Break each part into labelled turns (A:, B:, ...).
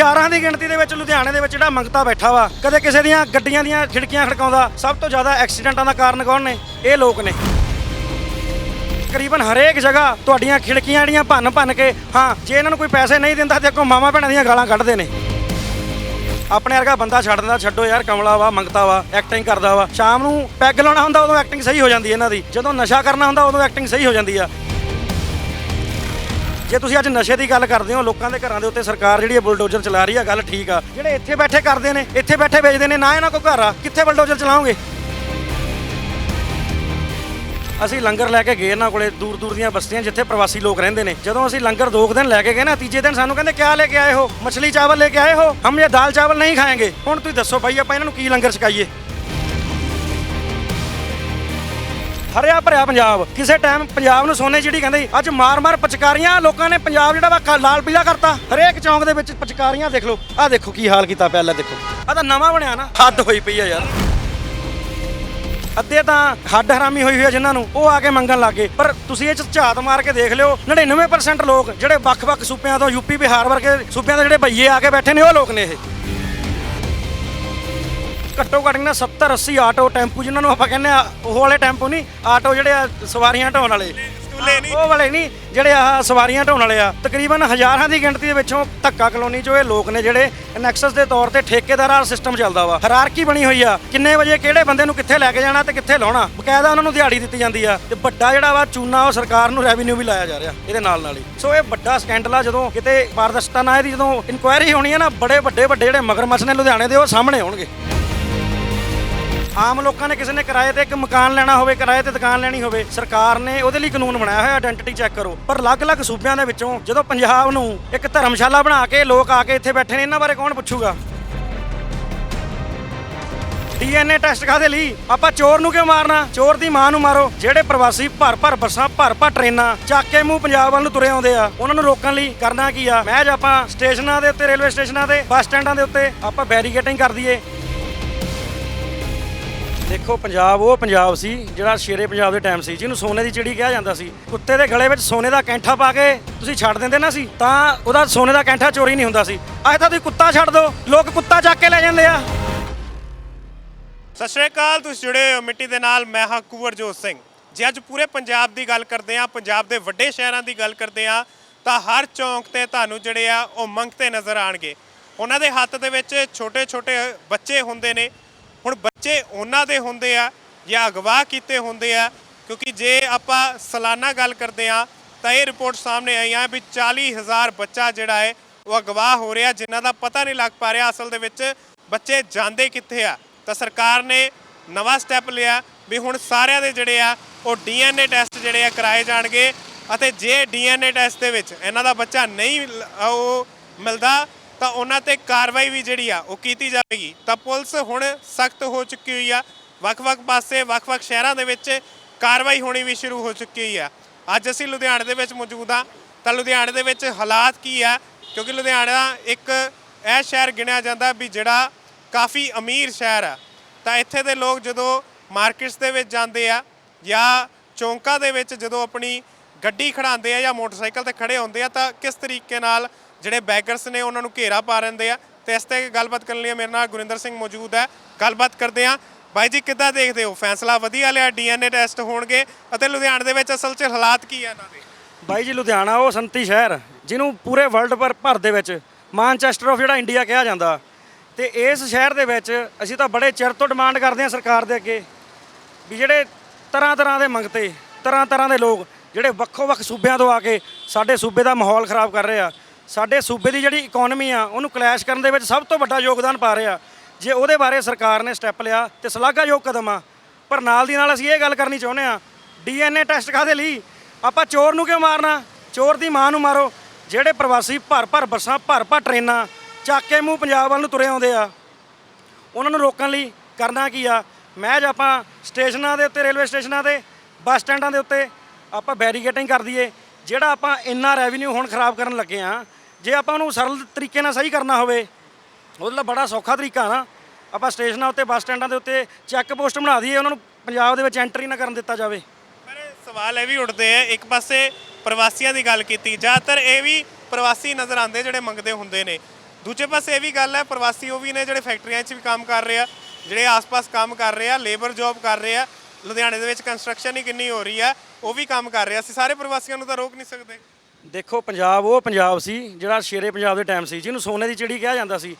A: ਹਜ਼ਾਰਾਂ ਦੀ ਗਿਣਤੀ ਦੇ ਵਿੱਚ ਲੁਧਿਆਣੇ ਦੇ ਵਿੱਚ ਜਿਹੜਾ ਮੰਗਤਾ ਬੈਠਾ ਵਾ, ਕਦੇ ਕਿਸੇ ਦੀਆਂ ਗੱਡੀਆਂ ਦੀਆਂ ਖਿੜਕੀਆਂ ਖੜਕਾਉਂਦਾ, ਸਭ ਤੋਂ ਜ਼ਿਆਦਾ ਐਕਸੀਡੈਂਟਾਂ ਦਾ ਕਾਰਨ ਕੌਣ ਨੇ? ਇਹ ਲੋਕ ਨੇ। ਤਕਰੀਬਨ ਹਰੇਕ ਜਗ੍ਹਾ ਤੁਹਾਡੀਆਂ ਖਿੜਕੀਆਂ ਜਿਹੜੀਆਂ ਭੰਨ ਭੰਨ ਕੇ, ਹਾਂ, ਜੇ ਇਹਨਾਂ ਨੂੰ ਕੋਈ ਪੈਸੇ ਨਹੀਂ ਦਿੰਦਾ ਤੇ ਅੱਗੋਂ ਮਾਮਾ ਭੈਣਾਂ ਦੀਆਂ ਗਾਲਾਂ ਕੱਢਦੇ ਨੇ। ਆਪਣੇ ਵਰਗਾ ਬੰਦਾ ਛੱਡ ਦਿੰਦਾ, ਛੱਡੋ ਯਾਰ, ਕਮਲਾ ਵਾ, ਮੰਗਤਾ ਵਾ ਐਕਟਿੰਗ ਕਰਦਾ ਵਾ। ਸ਼ਾਮ ਨੂੰ ਪੈਗ ਲਾਉਣਾ ਹੁੰਦਾ, ਉਦੋਂ ਐਕਟਿੰਗ ਸਹੀ ਹੋ ਜਾਂਦੀ ਇਹਨਾਂ ਦੀ। ਜਦੋਂ ਨਸ਼ਾ ਕਰਨਾ ਹੁੰਦਾ, ਉਦੋਂ ਐਕਟਿੰਗ ਸਹੀ ਹੋ ਜਾਂਦੀ ਆ। ਜੇ ਤੁਸੀਂ ਅੱਜ ਨਸ਼ੇ ਦੀ ਗੱਲ ਕਰਦੇ ਹੋ, ਲੋਕਾਂ ਦੇ ਘਰਾਂ ਦੇ ਉੱਤੇ ਸਰਕਾਰ ਜਿਹੜੀ ਹੈ ਬੁਲਡੋਜ਼ਰ ਚਲਾ ਰਹੀ ਆ, ਗੱਲ ਠੀਕ ਆ। ਜਿਹੜੇ ਇੱਥੇ ਬੈਠੇ ਕਰਦੇ ਨੇ, ਇੱਥੇ ਬੈਠੇ ਵੇਚਦੇ ਨੇ, ਨਾ ਇਹਨਾਂ ਕੋ ਘਰ ਆ, ਕਿੱਥੇ ਬੁਲਡੋਜ਼ਰ ਚਲਾਉਂਗੇ ਅਸੀਂ ਲੰਗਰ ਲੈ ਕੇ ਗਏ ਇਹਨਾਂ ਕੋਲੇ ਦੂਰ ਦੂਰ ਦੀਆਂ ਬਸਤੀਆਂ, ਜਿੱਥੇ ਪ੍ਰਵਾਸੀ ਲੋਕ ਰਹਿੰਦੇ ਨੇ। ਜਦੋਂ ਅਸੀਂ ਲੰਗਰ ਦੋ ਕੁ ਦਿਨ ਲੈ ਕੇ ਗਏ ਨਾ, ਤੀਜੇ ਦਿਨ ਸਾਨੂੰ ਕਹਿੰਦੇ, ਕਿਆ ਲੈ ਕੇ ਆਏ ਹੋ? ਮਛਲੀ ਚਾਵਲ ਲੈ ਕੇ ਆਏ ਹੋ? ਹਮ ਇਹ ਦਾਲ ਚਾਵਲ ਨਹੀਂ ਖਾਏਗੇ। ਹੁਣ ਤੁਸੀਂ ਦੱਸੋ ਭਾਈ ਆਪਾਂ ਇਹਨਾਂ ਨੂੰ ਕੀ ਲੰਗਰ ਛਕਾਈਏ? ਹਰਿਆ ਭਰਿਆ ਪੰਜਾਬ। ਕਿਸੇ ਟਾਈਮ ਪੰਜਾਬ ਨੂੰ ਸੋਨੇ ਜਿਹੜੀ ਕਹਿੰਦੇ ਅੱਜ ਮਾਰ-ਮਾਰ ਪਚਕਾਰੀਆਂ, ਲੋਕਾਂ ਨੇ ਪੰਜਾਬ ਜਿਹੜਾ ਵਾ ਕ- ਲਾਲ ਪੀਲਾ ਕਰਤਾ। ਹਰੇਕ ਚੌਂਕ ਦੇ ਵਿੱਚ ਪਚਕਾਰੀਆਂ ਦੇਖ ਲਓ। ਆਹ ਦੇਖੋ ਕੀ ਹਾਲ ਕੀਤਾ ਪਿਆ, ਲੈ ਦੇਖੋ। ਆਹ ਤਾਂ ਨਵਾਂ ਬਣਿਆ ਨਾ, ਹੱਦ ਹੋਈ ਪਈ ਆ ਯਾਰ। ਅੱਧੇ ਤਾਂ ਹੱਡ ਹਰਾਮੀ ਹੋਈ ਹੋਈ ਹੈ ਜਿਨ੍ਹਾਂ ਨੂੰ, ਉਹ ਆ ਕੇ ਮੰਗਣ ਲੱਗੇ ਪਰ ਤੁਸੀਂ ਇਹ ਚ ਝਾਤ ਮਾਰ ਕੇ ਦੇਖ ਲਿਓ 99% ਲੋਕ ਜਿਹੜੇ ਵੱਖ-ਵੱਖ ਸੂਬਿਆਂ ਤੋਂ ਯੂਪੀ ਬਿਹਾਰ ਵਰਗੇ ਸੂਬਿਆਂ ਦੇ ਜਿਹੜੇ ਭਈਏ ਆ ਕੇ ਬੈਠੇ ਨੇ, ਉਹ ਲੋਕ ਨੇ ਇਹ। ਘੱਟੋ ਘੱਟ ਨਾ 70 80 ਆਟੋ ਟੈਂਪੂ ਜਿਨ੍ਹਾਂ ਨੂੰ ਆਪਾਂ ਕਹਿੰਦੇ ਆ ਉਹ ਵਾਲੇ ਟੈਂਪੂ ਨਹੀਂ ਆਟੋ ਜਿਹੜੇ ਆ ਸਵਾਰੀਆਂ ਢੋਣ ਵਾਲੇ।
B: ਸਕੂਲੇ ਨਹੀਂ।
A: ਉਹ ਵਾਲੇ ਨਹੀਂ ਜਿਹੜੇ ਆ ਸਵਾਰੀਆਂ ਢੋਣ ਵਾਲੇ ਆ। ਤਕਰੀਬਨ ਹਜ਼ਾਰਾਂ ਦੀ ਗਿਣਤੀ ਦੇ ਵਿੱਚੋਂ ਧੱਕਾ ਕਲੋਨੀ 'ਚੋਂ ਇਹ ਲੋਕ ਨੇ ਜਿਹੜੇ ਨੈਕਸਸ ਦੇ ਤੌਰ ਤੇ ਠੇਕੇਦਾਰਾਂ ਸਿਸਟਮ ਚੱਲਦਾ ਵਾ। ਹਰਾਰਕੀ ਬਣੀ ਹੋਈ ਆ। ਕਿੰਨੇ ਵਜੇ ਕਿਹੜੇ ਬੰਦੇ ਨੂੰ ਕਿੱਥੇ ਲੈ ਕੇ ਜਾਣਾ ਤੇ ਕਿੱਥੇ ਲਾਉਣਾ? ਬਕਾਇਦਾ ਉਹਨਾਂ ਨੂੰ ਦਿਹਾੜੀ ਦਿੱਤੀ ਜਾਂਦੀ ਆ। ਤੇ ਵੱਡਾ ਜਿਹੜਾ ਵਾ ਚੂਨਾ ਉਹ ਸਰਕਾਰ ਨੂੰ ਰੈਵਨਿਊ ਵੀ ਲਾਇਆ ਜਾ ਰਿਹਾ ਇਹਦੇ ਨਾਲ ਨਾਲ ਹੀ। ਸੋ ਇਹ ਵੱਡਾ ਸਕੈਂਡਲ ਆ ਜਦੋਂ ਕਿਤੇ ਪਾਰਦਰਸ਼ਤਾ ਨਾ ਇਹਦੀ ਜਦੋਂ ਇਨਕੁਆਇਰੀ ਹੋਣੀ ਹੈ ਨਾ ਬੜੇ ਵੱਡੇ ਵੱਡੇ ਜਿਹੜੇ ਮਗਰਮੱਛ ਨੇ ਲੁਧਿਆਣੇ ਦੇ ਉਹ ਸਾਹਮਣੇ ਆਉਣਗੇ। ਆਮ ਲੋਕਾਂ ਨੇ ਕਿਸੇ ਨੇ ਕਿਰਾਏ ਤੇ ਇੱਕ ਮਕਾਨ ਲੈਣਾ ਹੋਵੇ, ਕਿਰਾਏ ਤੇ ਦੁਕਾਨ ਲੈਣੀ ਹੋਵੇ, ਸਰਕਾਰ ਨੇ ਉਹਦੇ ਲਈ ਕਾਨੂੰਨ ਬਣਾਇਆ ਹੋਇਆ ਆਇਡੈਂਟੀਟੀ ਚੈੱਕ ਕਰੋ। ਪਰ ਅਲੱਗ-ਅਲੱਗ ਸੂਬਿਆਂ ਦੇ ਵਿੱਚੋਂ ਜਦੋਂ ਪੰਜਾਬ ਨੂੰ ਇੱਕ ਧਰਮਸ਼ਾਲਾ ਬਣਾ ਕੇ ਲੋਕ ਆ ਕੇ ਇੱਥੇ ਬੈਠੇ ਨੇ, ਇਹਨਾਂ ਬਾਰੇ ਕੌਣ ਪੁੱਛੂਗਾ? ਡੀਐਨਏ ਟੈਸਟ ਕਾਦੇ ਲਈ? ਆਪਾਂ ਚੋਰ ਨੂੰ ਕਿਉਂ ਮਾਰਨਾ? ਚੋਰ ਦੀ ਮਾਂ ਨੂੰ ਮਾਰੋ। ਜਿਹੜੇ ਪ੍ਰਵਾਸੀ ਭਰ ਭਰ ਬੱਸਾਂ ਭਰ ਭਰ ਟ੍ਰੇਨਾਂ, ਚੱਕ ਕੇ ਮੂੰਹ ਪੰਜਾਬ ਵੱਲ ਨੂੰ ਤੁਰੇ ਆਉਂਦੇ ਆ, ਉਹਨਾਂ ਨੂੰ ਰੋਕਣ ਲਈ ਕਰਨਾ ਕੀ ਆ? ਮਹਿਜ ਆਪਾਂ ਸਟੇਸ਼ਨਾਂ ਦੇ ਉੱਤੇ, ਰੇਲਵੇ ਸਟੇਸ਼ਨਾਂ ਤੇ ਬੱਸ ਸਟੈਂਡਾਂ ਦੇ ਉੱਤੇ ਆਪਾਂ ਬੈਰੀਕੇਟਿੰਗ ਕਰ ਦਈਏ। ਦੇਖੋ, ਪੰਜਾਬ, ਉਹ ਪੰਜਾਬ ਸੀ, ਜਿਹੜਾ ਸ਼ੇਰੇ ਪੰਜਾਬ ਦੇ ਟਾਈਮ ਸੀ, ਜਿਹਨੂੰ ਸੋਨੇ ਦੀ ਚਿੜੀ ਕਿਹਾ ਜਾਂਦਾ ਸੀ। ਕੁੱਤੇ ਦੇ ਗਲੇ ਵਿੱਚ ਸੋਨੇ ਦਾ ਕੈਂਠਾ ਪਾ ਕੇ ਤੁਸੀਂ ਛੱਡ ਦਿੰਦੇ ਨਾ ਸੀ, ਤਾਂ ਉਹਦਾ ਸੋਨੇ ਦਾ ਕੈਂਠਾ ਚੋਰੀ ਨਹੀਂ ਹੁੰਦਾ ਸੀ। ਅੱਜ ਤਾਂ ਤੁਸੀਂ ਕੁੱਤਾ ਛੱਡ ਦਿਓ ਲੋਕ ਕੁੱਤਾ ਚੱਕ ਕੇ ਲੈ ਜਾਂਦੇ ਆ।
B: ਸਤਿ ਸ਼੍ਰੀ ਅਕਾਲ, ਤੁਸੀਂ ਜੁੜੇ ਹੋ ਮਿੱਟੀ ਦੇ ਨਾਲ, ਮੈਂ ਹਾਂ ਕੁਵਰਜੋਤ ਸਿੰਘ। ਜੇ ਅੱਜ ਪੂਰੇ ਪੰਜਾਬ ਦੀ ਗੱਲ ਕਰਦੇ ਆ ਪੰਜਾਬ ਦੇ ਵੱਡੇ ਸ਼ਹਿਰਾਂ ਦੀ ਗੱਲ ਕਰਦੇ ਆ ਤਾਂ ਹਰ ਚੌਂਕ ਤੇ ਤੁਹਾਨੂੰ ਜਿਹੜੇ ਆ, ਉਹ ਮੰਗਤੇ ਨਜ਼ਰ ਆਣਗੇ ਉਹਨਾਂ ਦੇ ਹੱਥ ਦੇ ਵਿੱਚ ਛੋਟੇ ਛੋਟੇ ਬੱਚੇ ਹੁੰਦੇ ਨੇ ਹੁਣ ਬੱਚੇ ਉਹਨਾਂ ਦੇ ਹੁੰਦੇ ਆ ਜਾਂ ਅਗਵਾ ਕੀਤੇ ਹੁੰਦੇ ਆ, ਕਿਉਂਕਿ ਜੇ ਆਪਾਂ ਸਾਲਾਨਾ ਗੱਲ ਕਰਦੇ ਆ ਤਾਂ ਇਹ ਰਿਪੋਰਟ ਸਾਹਮਣੇ ਆਈ ਆ ਵੀ 40000 ਬੱਚਾ ਜਿਹੜਾ ਹੈ, ਉਹ ਅਗਵਾ ਹੋ ਰਿਹਾ, ਜਿਨ੍ਹਾਂ ਦਾ ਪਤਾ ਨਹੀਂ ਲੱਗ ਪਾ ਰਿਹਾ ਅਸਲ ਦੇ ਵਿੱਚ ਬੱਚੇ ਜਾਂਦੇ ਕਿੱਥੇ ਆ। ਤਾਂ ਸਰਕਾਰ ਨੇ ਨਵਾਂ ਸਟੈਪ ਲਿਆ ਵੀ ਹੁਣ ਸਾਰਿਆਂ ਦੇ ਜਿਹੜੇ ਆ, ਉਹ ਡੀਐਨਏ ਟੈਸਟ ਜਿਹੜੇ ਆ ਕਰਾਏ ਜਾਣਗੇ ਅਤੇ ਜੇ ਡੀਐਨਏ ਟੈਸਟ ਦੇ ਵਿੱਚ ਇਹਨਾਂ ਦਾ ਬੱਚਾ ਨਹੀਂ ਉਹ ਮਿਲਦਾ ਤਾਂ ਉਹਨਾਂ ਤੇ ਕਾਰਵਾਈ ਵੀ ਜਿਹੜੀ ਆ, ਉਹ ਕੀਤੀ ਜਾਵੇਗੀ। ਤਾਂ ਪੁਲਿਸ ਹੁਣ ਸਖਤ ਹੋ ਚੁੱਕੀ ਹੋਈ ਆ। ਵੱਖ-ਵੱਖ ਪਾਸੇ, ਵੱਖ-ਵੱਖ ਸ਼ਹਿਰਾਂ ਦੇ ਵਿੱਚ ਕਾਰਵਾਈ ਹੋਣੀ ਵੀ ਸ਼ੁਰੂ ਹੋ ਚੁੱਕੀ ਹੋਈ ਆ। ਅੱਜ ਅਸੀਂ ਲੁਧਿਆਣੇ ਦੇ ਵਿੱਚ ਮੌਜੂਦ ਆ ਤਾਂ ਲੁਧਿਆਣੇ ਦੇ ਵਿੱਚ ਹਾਲਾਤ ਕੀ ਆ? ਕਿਉਂਕਿ ਲੁਧਿਆਣਾ ਇੱਕ ਇਹ ਸ਼ਹਿਰ ਗਿਣਿਆ ਜਾਂਦਾ ਵੀ ਜਿਹੜਾ ਕਾਫੀ ਅਮੀਰ ਸ਼ਹਿਰ ਆ। ਤਾਂ ਇੱਥੇ ਦੇ ਲੋਕ ਜਦੋਂ ਮਾਰਕੀਟਸ ਦੇ ਵਿੱਚ ਜਾਂਦੇ ਆ ਜਾਂ ਚੌਂਕਾਂ ਦੇ ਵਿੱਚ ਜਦੋਂ ਆਪਣੀ ਗੱਡੀ ਖੜਾਉਂਦੇ ਆ ਜਾਂ ਮੋਟਰਸਾਈਕਲ ਤੇ ਖੜੇ ਹੁੰਦੇ ਆ, ਤਾਂ ਕਿਸ ਤਰੀਕੇ ਨਾਲ ਜਿਹੜੇ ਬੈਕਰਸ ਨੇ ਉਹਨਾਂ ਨੂੰ ਘੇਰਾ ਪਾ ਰਹਿੰਦੇ ਆ। ਤੇ ਇਸ ਤੇ ਗੱਲਬਾਤ ਕਰਨ ਲਈ ਮੇਰੇ ਨਾਲ ਗੁਰਿੰਦਰ ਸਿੰਘ ਮੌਜੂਦ ਹੈ। ਗੱਲਬਾਤ ਕਰਦੇ ਆ ਬਾਈ ਜੀ, ਕਿੱਦਾਂ ਦੇਖਦੇ ਹੋ? ਫੈਸਲਾ ਵਧੀਆ ਲਿਆ? ਡੀਐਨਏ ਟੈਸਟ ਹੋਣਗੇ? ਅਤੇ ਲੁਧਿਆਣੇ ਦੇ ਵਿੱਚ ਅਸਲ 'ਚ ਹਾਲਾਤ ਕੀ ਆ ਇਹਨਾਂ ਦੇ?
A: ਬਾਈ ਜੀ, ਲੁਧਿਆਣਾ, ਉਹ ਸੰਤੀ ਸ਼ਹਿਰ, ਜਿਹਨੂੰ ਪੂਰੇ ਵਰਲਡ ਪਰ ਭਰ ਦੇ ਵਿੱਚ ਮਾਨਚੈਸਟਰ ਆਫ ਜਿਹੜਾ ਇੰਡੀਆ ਕਿਹਾ ਜਾਂਦਾ। ਤੇ ਇਸ ਸ਼ਹਿਰ ਦੇ ਵਿੱਚ ਅਸੀਂ ਤਾਂ ਬੜੇ ਚਿਰ ਤੋਂ ਡਿਮਾਂਡ ਕਰਦੇ ਹਾਂ ਸਰਕਾਰ ਦੇ ਅੱਗੇ ਵੀ ਜਿਹੜੇ ਤਰ੍ਹਾਂ ਤਰ੍ਹਾਂ ਦੇ ਮੰਗਤੇ, ਤਰ੍ਹਾਂ ਤਰ੍ਹਾਂ ਦੇ ਲੋਕ, ਜਿਹੜੇ ਵੱਖੋ ਵੱਖ ਸੂਬਿਆਂ ਤੋਂ ਆ ਕੇ ਸਾਡੇ ਸੂਬੇ ਦਾ ਮਾਹੌਲ ਖਰਾਬ ਕਰ ਰਹੇ ਆ। ਸਾਡੇ ਸੂਬੇ ਦੀ ਜਿਹੜੀ ਇਕਨੋਮੀ ਆ, ਉਹਨੂੰ ਕਲੈਸ਼ ਕਰਨ ਦੇ ਵਿੱਚ ਸਭ ਤੋਂ ਵੱਡਾ ਯੋਗਦਾਨ ਪਾ ਰਿਹਾ। ਜੇ ਉਹਦੇ ਬਾਰੇ ਸਰਕਾਰ ਨੇ ਸਟੈਪ ਲਿਆ ਤੇ ਸ਼ਲਾਘਾਯੋਗ ਕਦਮ ਆ। ਪਰ ਨਾਲ ਦੀ ਨਾਲ ਅਸੀਂ ਇਹ ਗੱਲ ਕਰਨੀ ਚਾਹੁੰਦੇ ਆ ਡੀਐਨਏ ਟੈਸਟ ਕਾਹਦੇ ਲਈ? ਆਪਾਂ ਚੋਰ ਨੂੰ ਕਿਉਂ ਮਾਰਨਾ? ਚੋਰ ਦੀ ਮਾਂ ਨੂੰ ਮਾਰੋ, ਜਿਹੜੇ ਪ੍ਰਵਾਸੀ ਭਰ ਭਰ ਬੱਸਾਂ, ਭਰ ਭਰ ਟ੍ਰੇਨਾਂ, ਚੱਕ ਕੇ ਮੂੰਹ ਪੰਜਾਬ ਵੱਲ ਨੂੰ ਤੁਰੇ ਆਉਂਦੇ ਆ। ਉਹਨਾਂ ਨੂੰ ਰੋਕਣ ਲਈ ਕਰਨਾ ਕੀ ਆ? ਮਹਿਜ ਆਪਾਂ ਸਟੇਸ਼ਨਾਂ ਦੇ ਉੱਤੇ, ਰੇਲਵੇ ਸਟੇਸ਼ਨਾਂ ਤੇ ਬੱਸ ਸਟੈਂਡਾਂ ਦੇ ਉੱਤੇ ਆਪਾਂ ਬੈਰੀਕੇਟਿੰਗ ਕਰ ਦਈਏ, ਜਿਹੜਾ ਆਪਾਂ ਇੰਨਾ ਰੈਵਨਿਊ ਹੁਣ ਖਰਾਬ ਕਰਨ ਲੱਗੇ ਆ ਜੇ ਆਪਾਂ ਉਹਨੂੰ ਸਰਲ ਤਰੀਕੇ ਨਾਲ ਸਹੀ ਕਰਨਾ ਹੋਵੇ, ਉਹਦੇ ਲਈ ਬੜਾ ਸੌਖਾ ਤਰੀਕਾ ਨਾ। ਆਪਾਂ ਸਟੇਸ਼ਨਾਂ ਉੱਤੇ, ਬੱਸ ਸਟੈਂਡਾਂ ਦੇ ਉੱਤੇ ਚੈੱਕ ਪੋਸਟ ਬਣਾ ਦਈਏ, ਉਹਨਾਂ ਨੂੰ ਪੰਜਾਬ ਦੇ ਵਿੱਚ ਐਂਟਰੀ ਨਾ ਕਰਨ ਦਿੱਤਾ ਜਾਵੇ।
B: ਪਰ ਸਵਾਲ ਇਹ ਵੀ ਉੱਠਦੇ ਆ, ਇੱਕ ਪਾਸੇ ਪ੍ਰਵਾਸੀਆਂ ਦੀ ਗੱਲ ਕੀਤੀ, ਜ਼ਿਆਦਾਤਰ ਇਹ ਵੀ ਪ੍ਰਵਾਸੀ ਨਜ਼ਰ ਆਉਂਦੇ ਜਿਹੜੇ ਮੰਗਦੇ ਹੁੰਦੇ ਨੇ। ਦੂਜੇ ਪਾਸੇ ਇਹ ਵੀ ਗੱਲ ਹੈ, ਪ੍ਰਵਾਸੀ ਉਹ ਵੀ ਨੇ ਜਿਹੜੇ ਫੈਕਟਰੀਆਂ 'ਚ ਵੀ ਕੰਮ ਕਰ ਰਹੇ ਆ, ਜਿਹੜੇ ਆਸ-ਪਾਸ ਕੰਮ ਕਰ ਰਹੇ ਆ ਲੇਬਰ ਜੌਬ ਕਰ ਰਹੇ ਆ। ਲੁਧਿਆਣੇ ਦੇ ਵਿੱਚ ਕੰਸਟਰਕਸ਼ਨ ਹੀ ਕਿੰਨੀ ਹੋ ਰਹੀ ਆ, ਉਹ ਵੀ ਕੰਮ ਕਰ ਰਹੇ ਆ। ਅਸੀਂ ਸਾਰੇ ਪ੍ਰਵਾਸੀਆਂ ਨੂੰ ਤਾਂ ਰੋਕ ਨਹੀਂ ਸਕਦੇ।
A: ਦੇਖੋ, ਪੰਜਾਬ ਉਹ ਪੰਜਾਬ ਸੀ ਜਿਹੜਾ ਸ਼ੇਰੇ ਪੰਜਾਬ ਦੇ ਟਾਈਮ ਸੀ, ਜਿਹਨੂੰ ਸੋਨੇ ਦੀ ਚਿੜੀ ਕਿਹਾ ਜਾਂਦਾ ਸੀ।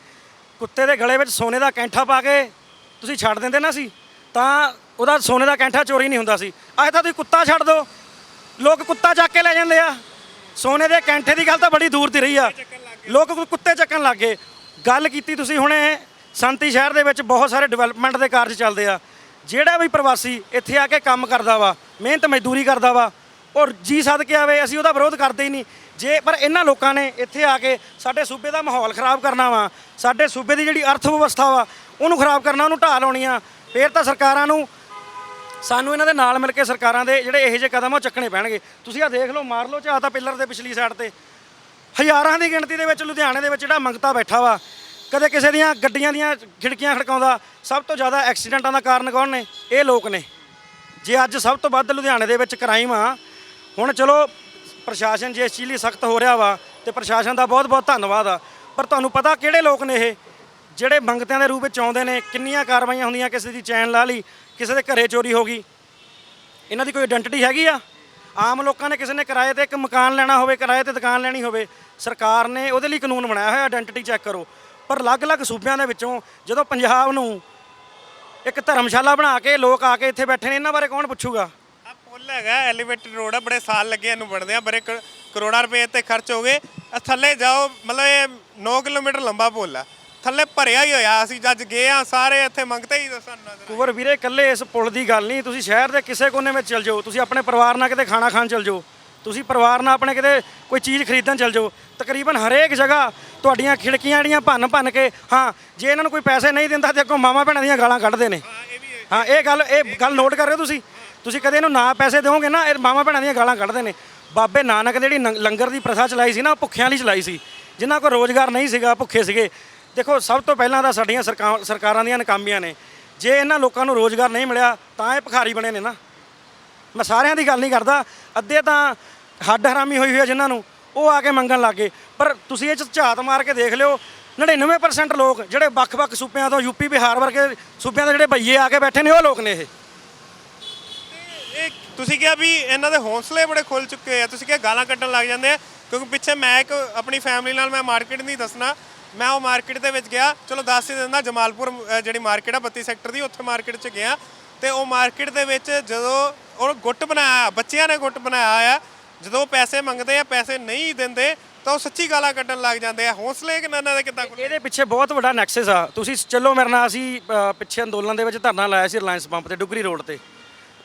A: ਕੁੱਤੇ ਦੇ ਗਲੇ ਵਿੱਚ ਸੋਨੇ ਦਾ ਕੈਂਠਾ ਪਾ ਕੇ ਤੁਸੀਂ ਛੱਡ ਦਿੰਦੇ ਨਾ ਸੀ, ਤਾਂ ਉਹਦਾ ਸੋਨੇ ਦਾ ਕੈਂਠਾ ਚੋਰੀ ਨਹੀਂ ਹੁੰਦਾ ਸੀ। ਅੱਜ ਤਾਂ ਤੁਸੀਂ ਕੁੱਤਾ ਛੱਡ ਦਿਓ ਲੋਕ ਕੁੱਤਾ ਚੱਕ ਕੇ ਲੈ ਜਾਂਦੇ ਆ। ਸੋਨੇ ਦੇ ਕੈਂਠੇ ਦੀ ਗੱਲ ਤਾਂ ਬੜੀ ਦੂਰ ਦੀ ਰਹੀ ਆ। ਲੋਕ ਕੁੱਤੇ ਚੱਕਣ ਲੱਗ ਗਏ। ਗੱਲ ਕੀਤੀ ਤੁਸੀਂ ਹੁਣੇ, ਸੰਤੀ ਸ਼ਹਿਰ ਦੇ ਵਿੱਚ ਬਹੁਤ ਸਾਰੇ ਡਿਵੈਲਪਮੈਂਟ ਦੇ ਕਾਰਜ ਚੱਲਦੇ ਆ। ਜਿਹੜਾ ਵੀ ਪ੍ਰਵਾਸੀ ਇੱਥੇ ਆ ਕੇ ਕੰਮ ਕਰਦਾ ਵਾ, ਮਿਹਨਤ ਮਜ਼ਦੂਰੀ ਕਰਦਾ ਵਾ ਔਰ ਜੀ ਸਦ ਕੇ ਆਵੇ, ਅਸੀਂ ਉਹਦਾ ਵਿਰੋਧ ਕਰਦੇ ਹੀ ਨਹੀਂ। ਜੇ, ਪਰ ਇਹਨਾਂ ਲੋਕਾਂ ਨੇ ਇੱਥੇ ਆ ਕੇ ਸਾਡੇ ਸੂਬੇ ਦਾ ਮਾਹੌਲ ਖਰਾਬ ਕਰਨਾ ਵਾ, ਸਾਡੇ ਸੂਬੇ ਦੀ ਜਿਹੜੀ ਅਰਥ ਵਿਵਸਥਾ ਵਾ, ਉਹਨੂੰ ਖਰਾਬ ਕਰਨਾ, ਉਹਨੂੰ ਢਾਹ ਲਾਉਣੀ ਆ, ਫੇਰ ਤਾਂ ਸਰਕਾਰਾਂ ਨੂੰ ਸਾਨੂੰ ਇਹਨਾਂ ਦੇ ਨਾਲ ਮਿਲ ਕੇ ਸਰਕਾਰਾਂ ਦੇ ਜਿਹੜੇ ਇਹੋ ਜਿਹੇ ਕਦਮ ਆ, ਉਹ ਚੱਕਣੇ ਪੈਣਗੇ। ਤੁਸੀਂ ਆ ਦੇਖ ਲਓ, ਮਾਰ ਲਓ ਚਾਹ ਤਾਂ ਪਿੱਲਰ ਦੇ ਪਿਛਲੀ ਸਾਈਡ ਤੇ। ਹਜ਼ਾਰਾਂ ਦੀ ਗਿਣਤੀ ਦੇ ਵਿੱਚ, ਲੁਧਿਆਣੇ ਦੇ ਵਿੱਚ ਜਿਹੜਾ ਮੰਗਤਾ ਬੈਠਾ ਵਾ, ਕਦੇ ਕਿਸੇ ਦੀਆਂ ਗੱਡੀਆਂ ਦੀਆਂ ਖਿੜਕੀਆਂ ਖੜਕਾਉਂਦਾ, ਸਭ ਤੋਂ ਜ਼ਿਆਦਾ ਐਕਸੀਡੈਂਟਾਂ ਦਾ ਕਾਰਨ ਕੌਣ ਨੇ? ਇਹ ਲੋਕ ਨੇ। ਜੇ ਅੱਜ ਸਭ ਤੋਂ ਵੱਧ ਲੁਧਿਆਣੇ ਦੇ ਵਿੱਚ ਕ੍ਰਾਈਮ ਆ ਹੁਣ ਚਲੋ, ਪ੍ਰਸ਼ਾਸਨ ਜੇ ਇਸ ਚੀਜ਼ ਲਈ ਸਖਤ ਹੋ ਰਿਹਾ ਵਾ ਤੇ ਪ੍ਰਸ਼ਾਸਨ ਦਾ ਬਹੁਤ ਬਹੁਤ ਧੰਨਵਾਦ ਆ। ਪਰ ਤੁਹਾਨੂੰ ਪਤਾ ਕਿਹੜੇ ਲੋਕ ਨੇ ਇਹ? ਜਿਹੜੇ ਮੰਗਤਿਆਂ ਦੇ ਰੂਪ ਵਿੱਚ ਆਉਂਦੇ ਨੇ, ਕਿੰਨੀਆਂ ਕਾਰਵਾਈਆਂ ਹੁੰਦੀਆਂ, ਕਿਸੇ ਦੀ ਚੈਨ ਲਾ ਲਈ, ਕਿਸੇ ਦੇ ਘਰੇ ਚੋਰੀ ਹੋ ਗਈ। ਇਹਨਾਂ ਦੀ ਕੋਈ ਆਇਡੈਂਟੀਟੀ ਹੈਗੀ ਆ? ਆਮ ਲੋਕਾਂ ਨੇ ਕਿਸੇ ਨੇ ਕਿਰਾਏ ਤੇ ਇੱਕ ਮਕਾਨ ਲੈਣਾ ਹੋਵੇ, ਕਿਰਾਏ ਤੇ ਦੁਕਾਨ ਲੈਣੀ ਹੋਵੇ, ਸਰਕਾਰ ਨੇ ਉਹਦੇ ਲਈ ਕਾਨੂੰਨ ਬਣਾਇਆ ਹੋਇਆ ਆਇਡੈਂਟੀਟੀ ਚੈੱਕ ਕਰੋ। ਪਰ ਅਲੱਗ-ਅਲੱਗ ਸੂਬਿਆਂ ਦੇ ਵਿੱਚੋਂ ਜਦੋਂ ਪੰਜਾਬ ਨੂੰ ਇੱਕ ਧਰਮਸ਼ਾਲਾ ਬਣਾ ਕੇ ਲੋਕ ਆ ਕੇ ਇੱਥੇ ਬੈਠੇ ਨੇ, ਇਹਨਾਂ ਬਾਰੇ ਕੌਣ ਪੁੱਛੂਗਾ?
B: ਪੁੱਲ ਹੈਗਾ ਐਲੀਵੇਟਡ ਰੋਡ ਆ ਬੜੇ ਸਾਲ ਲੱਗੇ ਇਹਨੂੰ ਬਣਦੇ ਆ ਬੜੇ ਕ- ਕਰੋੜਾਂ ਰੁਪਏ ਤੇ ਖਰਚ ਹੋ ਗਏ। ਆ ਥੱਲੇ ਜਾਓ ਮਤਲਬ ਇਹ 9 ਕਿਲੋਮੀਟਰ ਲੰਬਾ ਪੁੱਲ ਆ। ਥੱਲੇ ਭਰਿਆ ਹੀ ਹੋਇਆ ਅਸੀਂ ਜੱਜ ਗਏ ਆ ਸਾਰੇ ਇੱਥੇ ਮੰਗਤੇ ਹੀ ਦੱਸਣ ਨਜ਼ਰ ਆਏ।
A: ਕੁਵਰ ਵੀਰੇ ਇਕੱਲੇ ਇਸ ਪੁਲ ਦੀ ਗੱਲ ਨਹੀਂ ਤੁਸੀਂ ਸ਼ਹਿਰ ਦੇ ਕਿਸੇ ਕੋਨੇ ਵਿੱਚ ਚਲ ਜਾਓ ਤੁਸੀਂ ਆਪਣੇ ਪਰਿਵਾਰ ਨਾਲ ਕਿਤੇ ਖਾਣਾ ਖਾਣ ਚਲ ਜਾਓ। ਤੁਸੀਂ ਪਰਿਵਾਰ ਨਾਲ ਆਪਣੇ ਕਿਤੇ ਕੋਈ ਚੀਜ਼ ਖਰੀਦਣ ਚਲ ਜਾਓ। ਤਕਰੀਬਨ ਹਰੇਕ ਜਗ੍ਹਾ ਤੁਹਾਡੀਆਂ ਖਿੜਕੀਆਂ ਜਿਹੜੀਆਂ ਭੰਨ ਭੰਨ ਕੇ ਹਾਂ ਜੇ ਇਹਨਾਂ ਨੂੰ ਕੋਈ ਪੈਸੇ ਨਹੀਂ ਦਿੰਦਾ ਤੇ ਅੱਗੋਂ ਮਾਮਾ ਭੈਣਾਂ ਦੀਆਂ ਗਾਲਾਂ ਕੱਢਦੇ ਨੇ।
B: ਹਾਂ ਇਹ
A: ਗੱਲ ਇਹ ਗੱਲ ਨੋਟ ਕਰ ਰਹੇ ਹੋ ਤੁਸੀਂ? ਤੁਸੀਂ ਕਦੇ ਇਹਨੂੰ ਨਾ ਪੈਸੇ ਦਿਓਗੇ ਨਾ, ਇਹ ਮਾਮਾ ਭੈਣਾਂ ਦੀਆਂ ਗਾਲਾਂ ਕੱਢਦੇ ਨੇ। ਬਾਬੇ ਨਾਨਕ ਨੇ ਜਿਹੜੀ ਨੰ- ਲੰਗਰ ਦੀ ਪ੍ਰਥਾ ਚਲਾਈ ਸੀ ਨਾ, ਉਹ ਭੁੱਖਿਆਂ ਲਈ ਚਲਾਈ ਸੀ। ਜਿਨ੍ਹਾਂ ਕੋਲ ਰੋਜ਼ਗਾਰ ਨਹੀਂ ਸੀਗਾ ਭੁੱਖੇ ਸੀਗੇ। ਦੇਖੋ, ਸਭ ਤੋਂ ਪਹਿਲਾਂ ਤਾਂ ਸਾਡੀਆਂ ਸਰਕਾਰ ਸਰਕਾਰਾਂ ਦੀਆਂ ਨਾਕਾਮੀਆਂ ਨੇ। ਜੇ ਇਹਨਾਂ ਲੋਕਾਂ ਨੂੰ ਰੋਜ਼ਗਾਰ ਨਹੀਂ ਮਿਲਿਆ, ਤਾਂ ਇਹ ਭਿਖਾਰੀ ਬਣੇ ਨੇ ਨਾ। ਮੈਂ ਸਾਰਿਆਂ ਦੀ ਗੱਲ ਨਹੀਂ ਕਰਦਾ, ਅੱਧੇ ਤਾਂ ਹੱਡ ਹਰਾਮੀ ਹੋਈ ਹੋਈ ਹੈ ਜਿਨ੍ਹਾਂ ਨੂੰ, ਉਹ ਆ ਕੇ ਮੰਗਣ ਲੱਗੇ ਪਰ ਤੁਸੀਂ ਇਹ ਚ ਝਾਤ ਮਾਰ ਕੇ ਦੇਖ ਲਿਓ 99% ਲੋਕ ਜਿਹੜੇ ਵੱਖ-ਵੱਖ ਸੂਬਿਆਂ ਤੋਂ ਯੂਪੀ ਬਿਹਾਰ ਵਰਗੇ ਸੂਬਿਆਂ ਦੇ ਜਿਹੜੇ ਭਈਏ ਆ ਕੇ ਬੈਠੇ ਨੇ, ਉਹ ਲੋਕ ਨੇ ਇਹ।
B: ਤੁਸੀਂ ਕਿਹਾ ਵੀ ਇਹਨਾਂ ਦੇ ਹੌਸਲੇ ਬੜੇ ਖੁੱਲ ਚੁੱਕੇ ਆ, ਤੁਸੀਂ ਕਿਹਾ ਗਾਲਾਂ ਕੱਢਣ ਲੱਗ ਜਾਂਦੇ ਆ, ਕਿਉਂਕਿ ਪਿੱਛੇ ਮੈਂ ਇੱਕ ਆਪਣੀ ਫੈਮਿਲੀ ਨਾਲ ਮੈਂ ਮਾਰਕੀਟ ਨਹੀਂ ਦੱਸਣਾ, ਮੈਂ ਉਹ ਮਾਰਕੀਟ ਦੇ ਵਿੱਚ ਗਿਆ, ਚਲੋ ਦੱਸ ਹੀ ਦਿੰਦਾ ਜਮਾਲਪੁਰ ਜਿਹੜੀ ਮਾਰਕੀਟ ਆ 32 ਸੈਕਟਰ ਦੀ, ਉੱਥੇ ਮਾਰਕੀਟ 'ਚ ਗਿਆ, ਤੇ ਉਹ ਮਾਰਕੀਟ ਦੇ ਵਿੱਚ ਜਦੋਂ ਉਹ ਗੁੱਟ ਬਣਾਇਆ, ਬੱਚਿਆਂ ਨੇ ਗੁੱਟ ਬਣਾਇਆ ਆ, ਜਦੋਂ ਪੈਸੇ ਮੰਗਦੇ ਆ, ਪੈਸੇ ਨਹੀਂ ਦਿੰਦੇ, ਤਾਂ ਉਹ ਸੱਚੀ ਗਾਲਾਂ ਕੱਢਣ ਲੱਗ ਜਾਂਦੇ ਆ। ਹੌਸਲੇ ਕਿ ਇਹਨਾਂ ਦੇ ਕਿੱਦਾਂ
A: ਇਹਦੇ ਪਿੱਛੇ ਬਹੁਤ ਵੱਡਾ ਨੈਕਸਸ ਆ। ਤੁਸੀਂ ਚੱਲੋ ਮੇਰੇ ਨਾਲ ਅਸੀਂ ਪਿੱਛੇ ਅੰਦੋਲਨ ਦੇ ਵਿੱਚ ਧਰਨਾ ਲਾਇਆ ਸੀ ਰਿਲਾਇੰਸ ਪੰਪ ਤੇ, ਡੁਗਰੀ ਰੋਡ ਤੇ।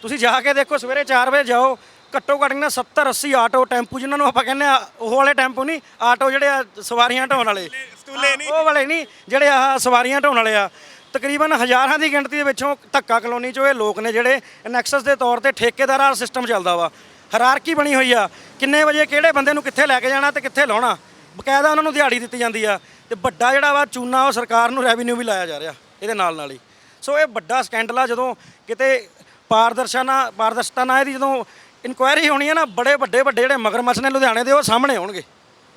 A: ਤੁਸੀਂ ਜਾ ਕੇ ਦੇਖੋ ਸਵੇਰੇ 4 ਵਜੇ ਜਾਓ ਘੱਟੋ ਘੱਟ ਨਾ 70 80 ਆਟੋ ਟੈਂਪੂ ਜਿਨ੍ਹਾਂ ਨੂੰ ਆਪਾਂ ਕਹਿੰਦੇ ਆ ਉਹ ਵਾਲੇ ਟੈਂਪੂ ਨਹੀਂ ਆਟੋ ਜਿਹੜੇ ਆ ਸਵਾਰੀਆਂ ਢੋਣ ਵਾਲੇ।
B: ਸਟੂਲੇ ਨਹੀਂ।
A: ਉਹ ਵਾਲੇ ਨਹੀਂ ਜਿਹੜੇ ਆਹ ਸਵਾਰੀਆਂ ਢੋਣ ਵਾਲੇ ਆ। ਤਕਰੀਬਨ ਹਜ਼ਾਰਾਂ ਦੀ ਗਿਣਤੀ ਦੇ ਵਿੱਚੋਂ ਧੱਕਾ ਕਲੋਨੀ ਚੋਂ ਇਹ ਲੋਕ ਨੇ ਜਿਹੜੇ ਨੈਕਸਸ ਦੇ ਤੌਰ ਤੇ ਠੇਕੇਦਾਰਾਂ ਸਿਸਟਮ ਚੱਲਦਾ ਵਾ। ਹਰਾਰਕੀ ਬਣੀ ਹੋਈ ਆ। ਕਿੰਨੇ ਵਜੇ ਕਿਹੜੇ ਬੰਦੇ ਨੂੰ ਕਿੱਥੇ ਲੈ ਕੇ ਜਾਣਾ ਤੇ ਕਿੱਥੇ ਲਾਉਣਾ? ਬਕਾਇਦਾ ਉਹਨਾਂ ਨੂੰ ਦਿਹਾੜੀ ਦਿੱਤੀ ਜਾਂਦੀ ਆ। ਤੇ ਵੱਡਾ ਜਿਹੜਾ ਵਾ ਚੂਨਾ ਉਹ ਸਰਕਾਰ ਨੂੰ ਰੈਵਨਿਊ ਵੀ ਲਾਇਆ ਜਾ ਰਿਹਾ ਇਹਦੇ ਨਾਲ ਨਾਲ ਹੀ। ਸੋ ਇਹ ਵੱਡਾ ਸਕੈਂਡਲ ਆ ਜਦੋਂ ਕਿਤੇ ਪਾਰਦਰਸ਼ਨਾ ਪਾਰਦਰਸ਼ਤਾ ਨਾਲ ਇਹਦੀ ਜਦੋਂ ਇਨਕੁਆਇਰੀ ਹੋਣੀ ਹੈ ਨਾ ਬੜੇ ਵੱਡੇ ਵੱਡੇ ਜਿਹੜੇ ਮਗਰਮੱਛ ਨੇ ਲੁਧਿਆਣੇ ਦੇ ਉਹ ਸਾਹਮਣੇ ਆਉਣਗੇ।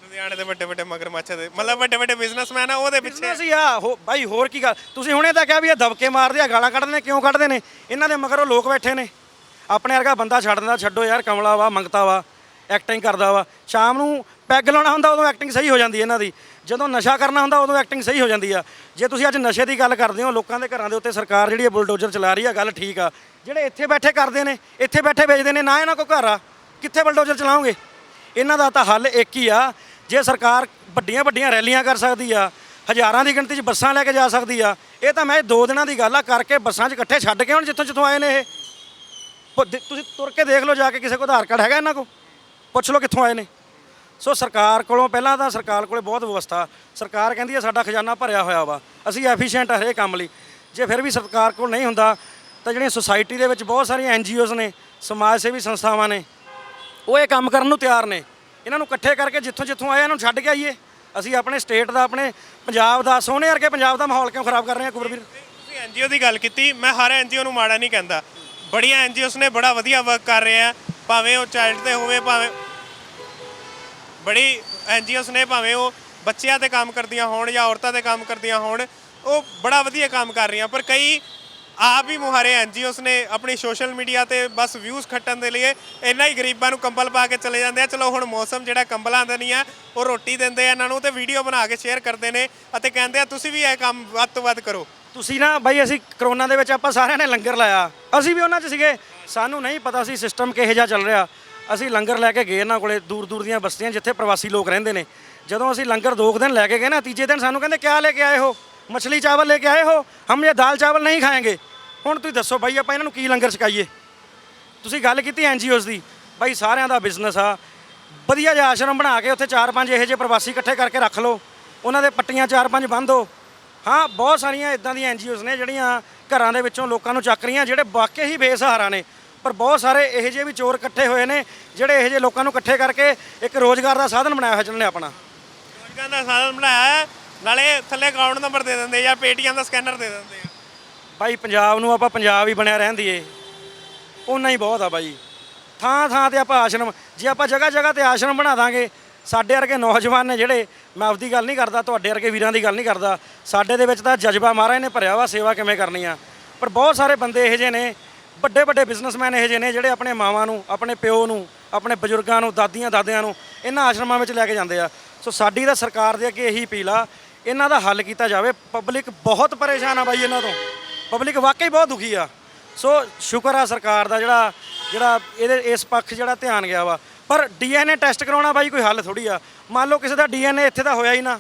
B: ਲੁਧਿਆਣੇ ਦੇ ਵੱਡੇ ਵੱਡੇ ਮਗਰਮੱਛ ਦੇ ਮਤਲਬ ਵੱਡੇ ਵੱਡੇ ਬਿਜ਼ਨਸਮੈਨ ਆ ਉਹਦੇ ਪਿੱਛੇ।
A: ਹੀ ਆ ਹੋ ਬਾਈ ਹੋਰ ਕੀ ਗੱਲ? ਤੁਸੀਂ ਹੁਣੇ ਤਾਂ ਕਿਹਾ ਵੀ ਇਹ ਦਬਕੇ ਮਾਰਦੇ ਆ ਗਾਲਾਂ ਕੱਢਦੇ ਨੇ ਕਿਉਂ ਕੱਢਦੇ ਨੇ? ਇਹਨਾਂ ਦੇ ਮਗਰ ਉਹ ਲੋਕ ਬੈਠੇ ਨੇ। ਆਪਣੇ ਵਰਗਾ ਬੰਦਾ ਛੱਡ ਦਿੰਦਾ ਛੱਡੋ ਯਾਰ ਕਮਲਾ ਵਾ ਮੰਗਤਾ ਵਾ ਐਕਟਿੰਗ ਕਰਦਾ ਵਾ। ਸ਼ਾਮ ਨੂੰ ਪੈਗ ਲਾਉਣਾ ਹੁੰਦਾ ਉਦੋਂ ਐਕਟਿੰਗ ਸਹੀ ਹੋ ਜਾਂਦੀ ਹੈ ਇਹਨਾਂ ਦੀ। ਜਦੋਂ ਨਸ਼ਾ ਕਰਨਾ ਹੁੰਦਾ, ਉਦੋਂ ਐਕਟਿੰਗ ਸਹੀ ਹੋ ਜਾਂਦੀ ਆ। ਜੇ ਤੁਸੀਂ ਅੱਜ ਨਸ਼ੇ ਦੀ ਗੱਲ ਕਰਦੇ ਹੋ, ਲੋਕਾਂ ਦੇ ਘਰਾਂ ਦੇ ਉੱਤੇ ਸਰਕਾਰ ਜਿਹੜੀ ਹੈ ਬੁਲਡੋਜ਼ਰ ਚਲਾ ਰਹੀ ਆ, ਗੱਲ ਠੀਕ ਆ। ਜਿਹੜੇ ਇੱਥੇ ਬੈਠੇ ਕਰਦੇ ਨੇ, ਇੱਥੇ ਬੈਠੇ ਵੇਚਦੇ ਨੇ, ਨਾ ਇਹਨਾਂ ਕੋਲ ਘਰ ਆ। ਕਿੱਥੇ ਬੁਲਡੋਜ਼ਰ ਚਲਾਉਂਗੇ ਇਹਨਾਂ ਦਾ ਤਾਂ ਹੱਲ ਇੱਕ ਹੀ ਆ, ਜੇ ਸਰਕਾਰ ਵੱਡੀਆਂ ਵੱਡੀਆਂ ਰੈਲੀਆਂ ਕਰ ਸਕਦੀ ਆ, ਹਜ਼ਾਰਾਂ ਦੀ ਗਿਣਤੀ 'ਚ ਬੱਸਾਂ ਲੈ ਕੇ ਜਾ ਸਕਦੀ ਆ, ਇਹ ਤਾਂ ਮੈਂ ਦੋ ਦਿਨਾਂ ਦੀ ਗੱਲ ਆ, ਕਰਕੇ ਬੱਸਾਂ 'ਚ ਇਕੱਠੇ ਛੱਡ ਕੇ ਹੁਣ ਜਿੱਥੋਂ ਜਿੱਥੋਂ ਆਏ ਨੇ ਇਹ। ਤੁਸੀਂ ਤੁਰ ਕੇ ਦੇਖ ਲਓ ਜਾ ਕੇ, ਕਿਸੇ ਕੋਲ ਆਧਾਰ ਕਾਰਡ ਹੈਗਾ ਇਹਨਾਂ ਕੋਲ? ਪੁੱਛ ਲਓ ਕਿੱਥੋਂ ਆਏ ਨੇ। ਸੋ ਸਰਕਾਰ ਕੋਲੋਂ ਪਹਿਲਾਂ ਤਾਂ ਸਰਕਾਰ ਕੋਲੇ ਬਹੁਤ ਵਿਵਸਥਾ। ਸਰਕਾਰ ਕਹਿੰਦੀ ਹੈ ਸਾਡਾ ਖਜ਼ਾਨਾ ਭਰਿਆ ਹੋਇਆ ਵਾ। ਅਸੀਂ ਐਫੀਸ਼ੀਐਂਟ ਹਰੇਕ ਕੰਮ ਲਈ। ਜੇ ਫਿਰ ਵੀ ਸਰਕਾਰ ਕੋਲ ਨਹੀਂ ਹੁੰਦਾ, ਤਾਂ ਜਿਹੜੀਆਂ ਸੁਸਾਇਟੀ ਦੇ ਵਿੱਚ ਬਹੁਤ ਸਾਰੀਆਂ ਐਨਜੀਓਜ਼ ਨੇ, ਸਮਾਜ ਸੇਵੀ ਸੰਸਥਾਵਾਂ ਨੇ, ਉਹ ਇਹ ਕੰਮ ਕਰਨ ਨੂੰ ਤਿਆਰ ਨੇ। ਇਹਨਾਂ ਨੂੰ ਇਕੱਠੇ ਕਰਕੇ ਜਿੱਥੋਂ ਜਿੱਥੋਂ ਆਏ ਇਹਨਾਂ ਨੂੰ ਛੱਡ ਕੇ ਆਈਏ। ਅਸੀਂ ਆਪਣੇ ਸਟੇਟ ਦਾ, ਆਪਣੇ ਪੰਜਾਬ ਦਾ ਸੋਹਣੇ ਵਰਗੇ ਪੰਜਾਬ ਦਾ ਮਾਹੌਲ ਕਿਉਂ ਖਰਾਬ ਕਰ ਰਹੇ ਹਾਂ ਕੁਬਰਵੀਰ
B: ਤੁਸੀਂ ਐਨਜੀਓ ਦੀ ਗੱਲ ਕੀਤੀ, ਮੈਂ ਹਰ ਐਨਜੀਓ ਨੂੰ ਮਾੜਾ ਨਹੀਂ ਕਹਿੰਦਾ। ਬੜੀਆਂ ਐਨਜੀਓਸ ਨੇ ਬੜਾ ਵਧੀਆ ਵਰਕ ਕਰ ਰਹੇ ਆ। ਭਾਵੇਂ ਉਹ ਚਾਈਲਡ ਤੇ ਹੋਵੇ, ਭਾਵੇਂ ਬੜੀ ਐਨਜੀਓਸ ਨੇ ਭਾਵੇਂ ਉਹ ਬੱਚਿਆਂ ਤੇ ਕੰਮ ਕਰਦੀਆਂ ਹੋਣ ਜਾਂ ਔਰਤਾਂ ਤੇ ਕੰਮ ਕਰਦੀਆਂ ਹੋਣ, ਉਹ ਬੜਾ ਵਧੀਆ ਕੰਮ ਕਰ ਰਹੀਆਂ। ਪਰ ਕਈ ਆਪ ਹੀ ਮੁਹਾਰੇ ਐਨਜੀਓਸ ਨੇ ਆਪਣੀ ਸੋਸ਼ਲ ਮੀਡੀਆ ਤੇ ਬਸ ਵਿਊਜ਼ ਖੱਟਣ ਦੇ ਲਈ ਇੰਨਾ ਹੀ ਗਰੀਬਾਂ ਨੂੰ ਕੰਬਲ ਪਾ ਕੇ ਚਲੇ ਜਾਂਦੇ ਆ। ਚਲੋ ਹੁਣ ਮੌਸਮ ਜਿਹੜਾ ਕੰਬਲਾਂ ਦਾ ਨਹੀਂ ਆ, ਉਹ ਰੋਟੀ ਦਿੰਦੇ ਆ ਇਹਨਾਂ ਨੂੰ ਤੇ ਵੀਡੀਓ ਬਣਾ ਕੇ ਸ਼ੇਅਰ ਕਰਦੇ ਨੇ ਅਤੇ ਕਹਿੰਦੇ ਆ, ਤੁਸੀਂ ਵੀ ਇਹ ਕੰਮ ਵੱਧ ਤੋਂ ਵੱਧ ਕਰੋ।
A: ਤੁਸੀਂ ਨਾ ਬਾਈ ਅਸੀਂ ਕਰੋਨਾ ਦੇ ਵਿੱਚ ਆਪਾਂ ਸਾਰਿਆਂ ਨੇ ਲੰਗਰ ਲਾਇਆ। ਅਸੀਂ ਵੀ ਉਹਨਾਂ 'ਚ ਸੀਗੇ। ਸਾਨੂੰ ਨਹੀਂ ਪਤਾ ਸੀ ਸਿਸਟਮ ਕਿਹੋ ਜਿਹਾ ਚੱਲ ਰਿਹਾ। ਅਸੀਂ ਲੰਗਰ ਲੈ ਕੇ ਗਏ ਇਹਨਾਂ ਕੋਲੇ, ਦੂਰ ਦੂਰ ਦੀਆਂ ਬਸਤੀਆਂ ਜਿੱਥੇ ਪ੍ਰਵਾਸੀ ਲੋਕ ਰਹਿੰਦੇ ਨੇ। ਜਦੋਂ ਅਸੀਂ ਲੰਗਰ ਦੋ ਕੁ ਦਿਨ ਲੈ ਕੇ ਗਏ ਨਾ, ਤੀਜੇ ਦਿਨ ਸਾਨੂੰ ਕਹਿੰਦੇ, ਕਿਆ ਲੈ ਕੇ ਆਏ ਹੋ? ਮਛਲੀ ਚਾਵਲ ਲੈ ਕੇ ਆਏ ਹੋ? ਹਮ ਇਹ ਦਾਲ ਚਾਵਲ ਨਹੀਂ ਖਾਏਗੇ। ਹੁਣ ਤੁਸੀਂ ਦੱਸੋ ਬਾਈ, ਆਪਾਂ ਇਹਨਾਂ ਨੂੰ ਕੀ ਲੰਗਰ ਛਕਾਈਏ? ਤੁਸੀਂ ਗੱਲ ਕੀਤੀ ਐਨਜੀਓਜ਼ ਦੀ, ਬਾਈ ਸਾਰਿਆਂ ਦਾ ਬਿਜ਼ਨਸ ਆ। ਵਧੀਆ ਜਿਹਾ ਆਸ਼ਰਮ ਬਣਾ ਕੇ ਉੱਥੇ ਚਾਰ ਪੰਜ ਇਹੋ ਜਿਹੇ ਪ੍ਰਵਾਸੀ ਇਕੱਠੇ ਕਰਕੇ ਰੱਖ ਲਓ। ਉਹਨਾਂ ਦੇ ਪੱਟੀਆਂ ਚਾਰ ਪੰਜ ਬੰਨ੍ਹ ਹਾਂ, ਬਹੁਤ ਸਾਰੀਆਂ ਇਦਾਂ ਦੀਆਂ ਐਨਜੀਓਜ਼ ਨੇ ਜਿਹੜੀਆਂ ਘਰਾਂ ਦੇ ਵਿੱਚੋਂ ਲੋਕਾਂ ਨੂੰ ਚੱਕ ਰਹੀਆਂ, ਜਿਹੜੇ ਵਾਕਈ ਹੀ ਬੇਸਹਾਰਾ ਨੇ। ਪਰ ਬਹੁਤ ਸਾਰੇ ਇਹੋ ਜਿਹੇ ਵੀ ਚੋਰ ਇਕੱਠੇ ਹੋਏ ਨੇ ਜਿਹੜੇ ਇਹੋ ਜਿਹੇ ਲੋਕਾਂ ਨੂੰ ਇਕੱਠੇ ਕਰਕੇ ਇੱਕ ਰੋਜ਼ਗਾਰ ਦਾ ਸਾਧਨ ਬਣਾਇਆ ਹੋਇਆ ਜਿਹਨਾਂ ਨੇ ਆਪਣਾ।
B: ਰੋਜ਼ਗਾਰ ਦਾ ਸਾਧਨ ਬਣਾਇਆ ਹੈ ਨਾਲੇ ਥੱਲੇ ਅਕਾਊਂਟ ਨੰਬਰ ਦੇ ਦਿੰਦੇ ਜਾਂ ਪੇਟੀਐਮ ਦਾ ਸਕੈਨਰ ਦੇ ਦਿੰਦੇ ਆ।
A: ਬਾਈ ਪੰਜਾਬ ਨੂੰ ਆਪਾਂ ਪੰਜਾਬ ਹੀ ਬਣਿਆ ਰਹਿਣ ਦੀਏ। ਉਹਨਾਂ ਹੀ ਬਹੁਤ ਆ ਬਾਈ। ਥਾਂ ਥਾਂ ਤੇ ਆਪਾਂ ਆਸ਼ਰਮ ਜੇ ਆਪਾਂ ਜਗ੍ਹਾ ਜਗ੍ਹਾ ਤੇ ਆਸ਼ਰਮ ਬਣਾ ਦਾਂਗੇ ਸਾਡੇ ਵਰਗੇ ਨੌਜਵਾਨ ਨੇ ਜਿਹੜੇ ਮੈਂ ਆਪਦੀ ਗੱਲ ਨਹੀਂ ਕਰਦਾ ਤੁਹਾਡੇ ਵਰਗੇ ਵੀਰਾਂ ਦੀ ਗੱਲ ਨਹੀਂ ਕਰਦਾ ਸਾਡੇ ਦੇ ਵਿੱਚ ਤਾਂ ਜਜ਼ਬਾ ਮਹਾਰਾਜ ਨੇ ਭਰਿਆ ਵਾ ਸੇਵਾ ਕਿਵੇਂ ਕਰਨੀ ਆ। ਪਰ ਬਹੁਤ ਸਾਰੇ ਬੰਦੇ ਇਹੋ ਜਿਹੇ ਨੇ ਵੱਡੇ ਵੱਡੇ ਬਿਜ਼ਨਸਮੈਨ ਇਹੋ ਜਿਹੇ ਨੇ ਜਿਹੜੇ ਆਪਣੇ ਮਾਵਾਂ ਨੂੰ, ਆਪਣੇ ਪਿਓ ਨੂੰ, ਆਪਣੇ ਬਜ਼ੁਰਗਾਂ ਨੂੰ, ਦਾਦੀਆਂ, ਦਾਦਿਆਂ ਨੂੰ ਇਹਨਾਂ ਆਸ਼ਰਮਾਂ ਵਿੱਚ ਲੈ ਕੇ ਜਾਂਦੇ ਆ। ਸੋ ਸਾਡੀ ਤਾਂ ਸਰਕਾਰ ਦੇ ਅੱਗੇ ਇਹੀ ਅਪੀਲ ਆ, ਇਹਨਾਂ ਦਾ ਹੱਲ ਕੀਤਾ ਜਾਵੇ। ਪਬਲਿਕ ਬਹੁਤ ਪਰੇਸ਼ਾਨ ਆ ਬਾਈ ਇਹਨਾਂ ਤੋਂ। ਪਬਲਿਕ ਵਾਕਈ ਬਹੁਤ ਦੁਖੀ ਆ। ਸੋ ਸ਼ੁਕਰ ਆ ਸਰਕਾਰ ਦਾ ਜਿਹੜਾ ਜਿਹੜਾ ਇਹਦੇ, ਇਸ ਪੱਖ ਜਿਹੜਾ ਧਿਆਨ ਗਿਆ ਵਾ। ਪਰ ਡੀਐਨਏ ਟੈਸਟ ਕਰਾਉਣਾ ਬਾਈ ਕੋਈ ਹੱਲ ਥੋੜੀ ਆ। ਮੰਨ ਲਓ ਕਿਸੇ ਦਾ ਡੀਐਨਏ ਇੱਥੇ ਦਾ ਹੋਇਆ ਹੀ ਨਾ।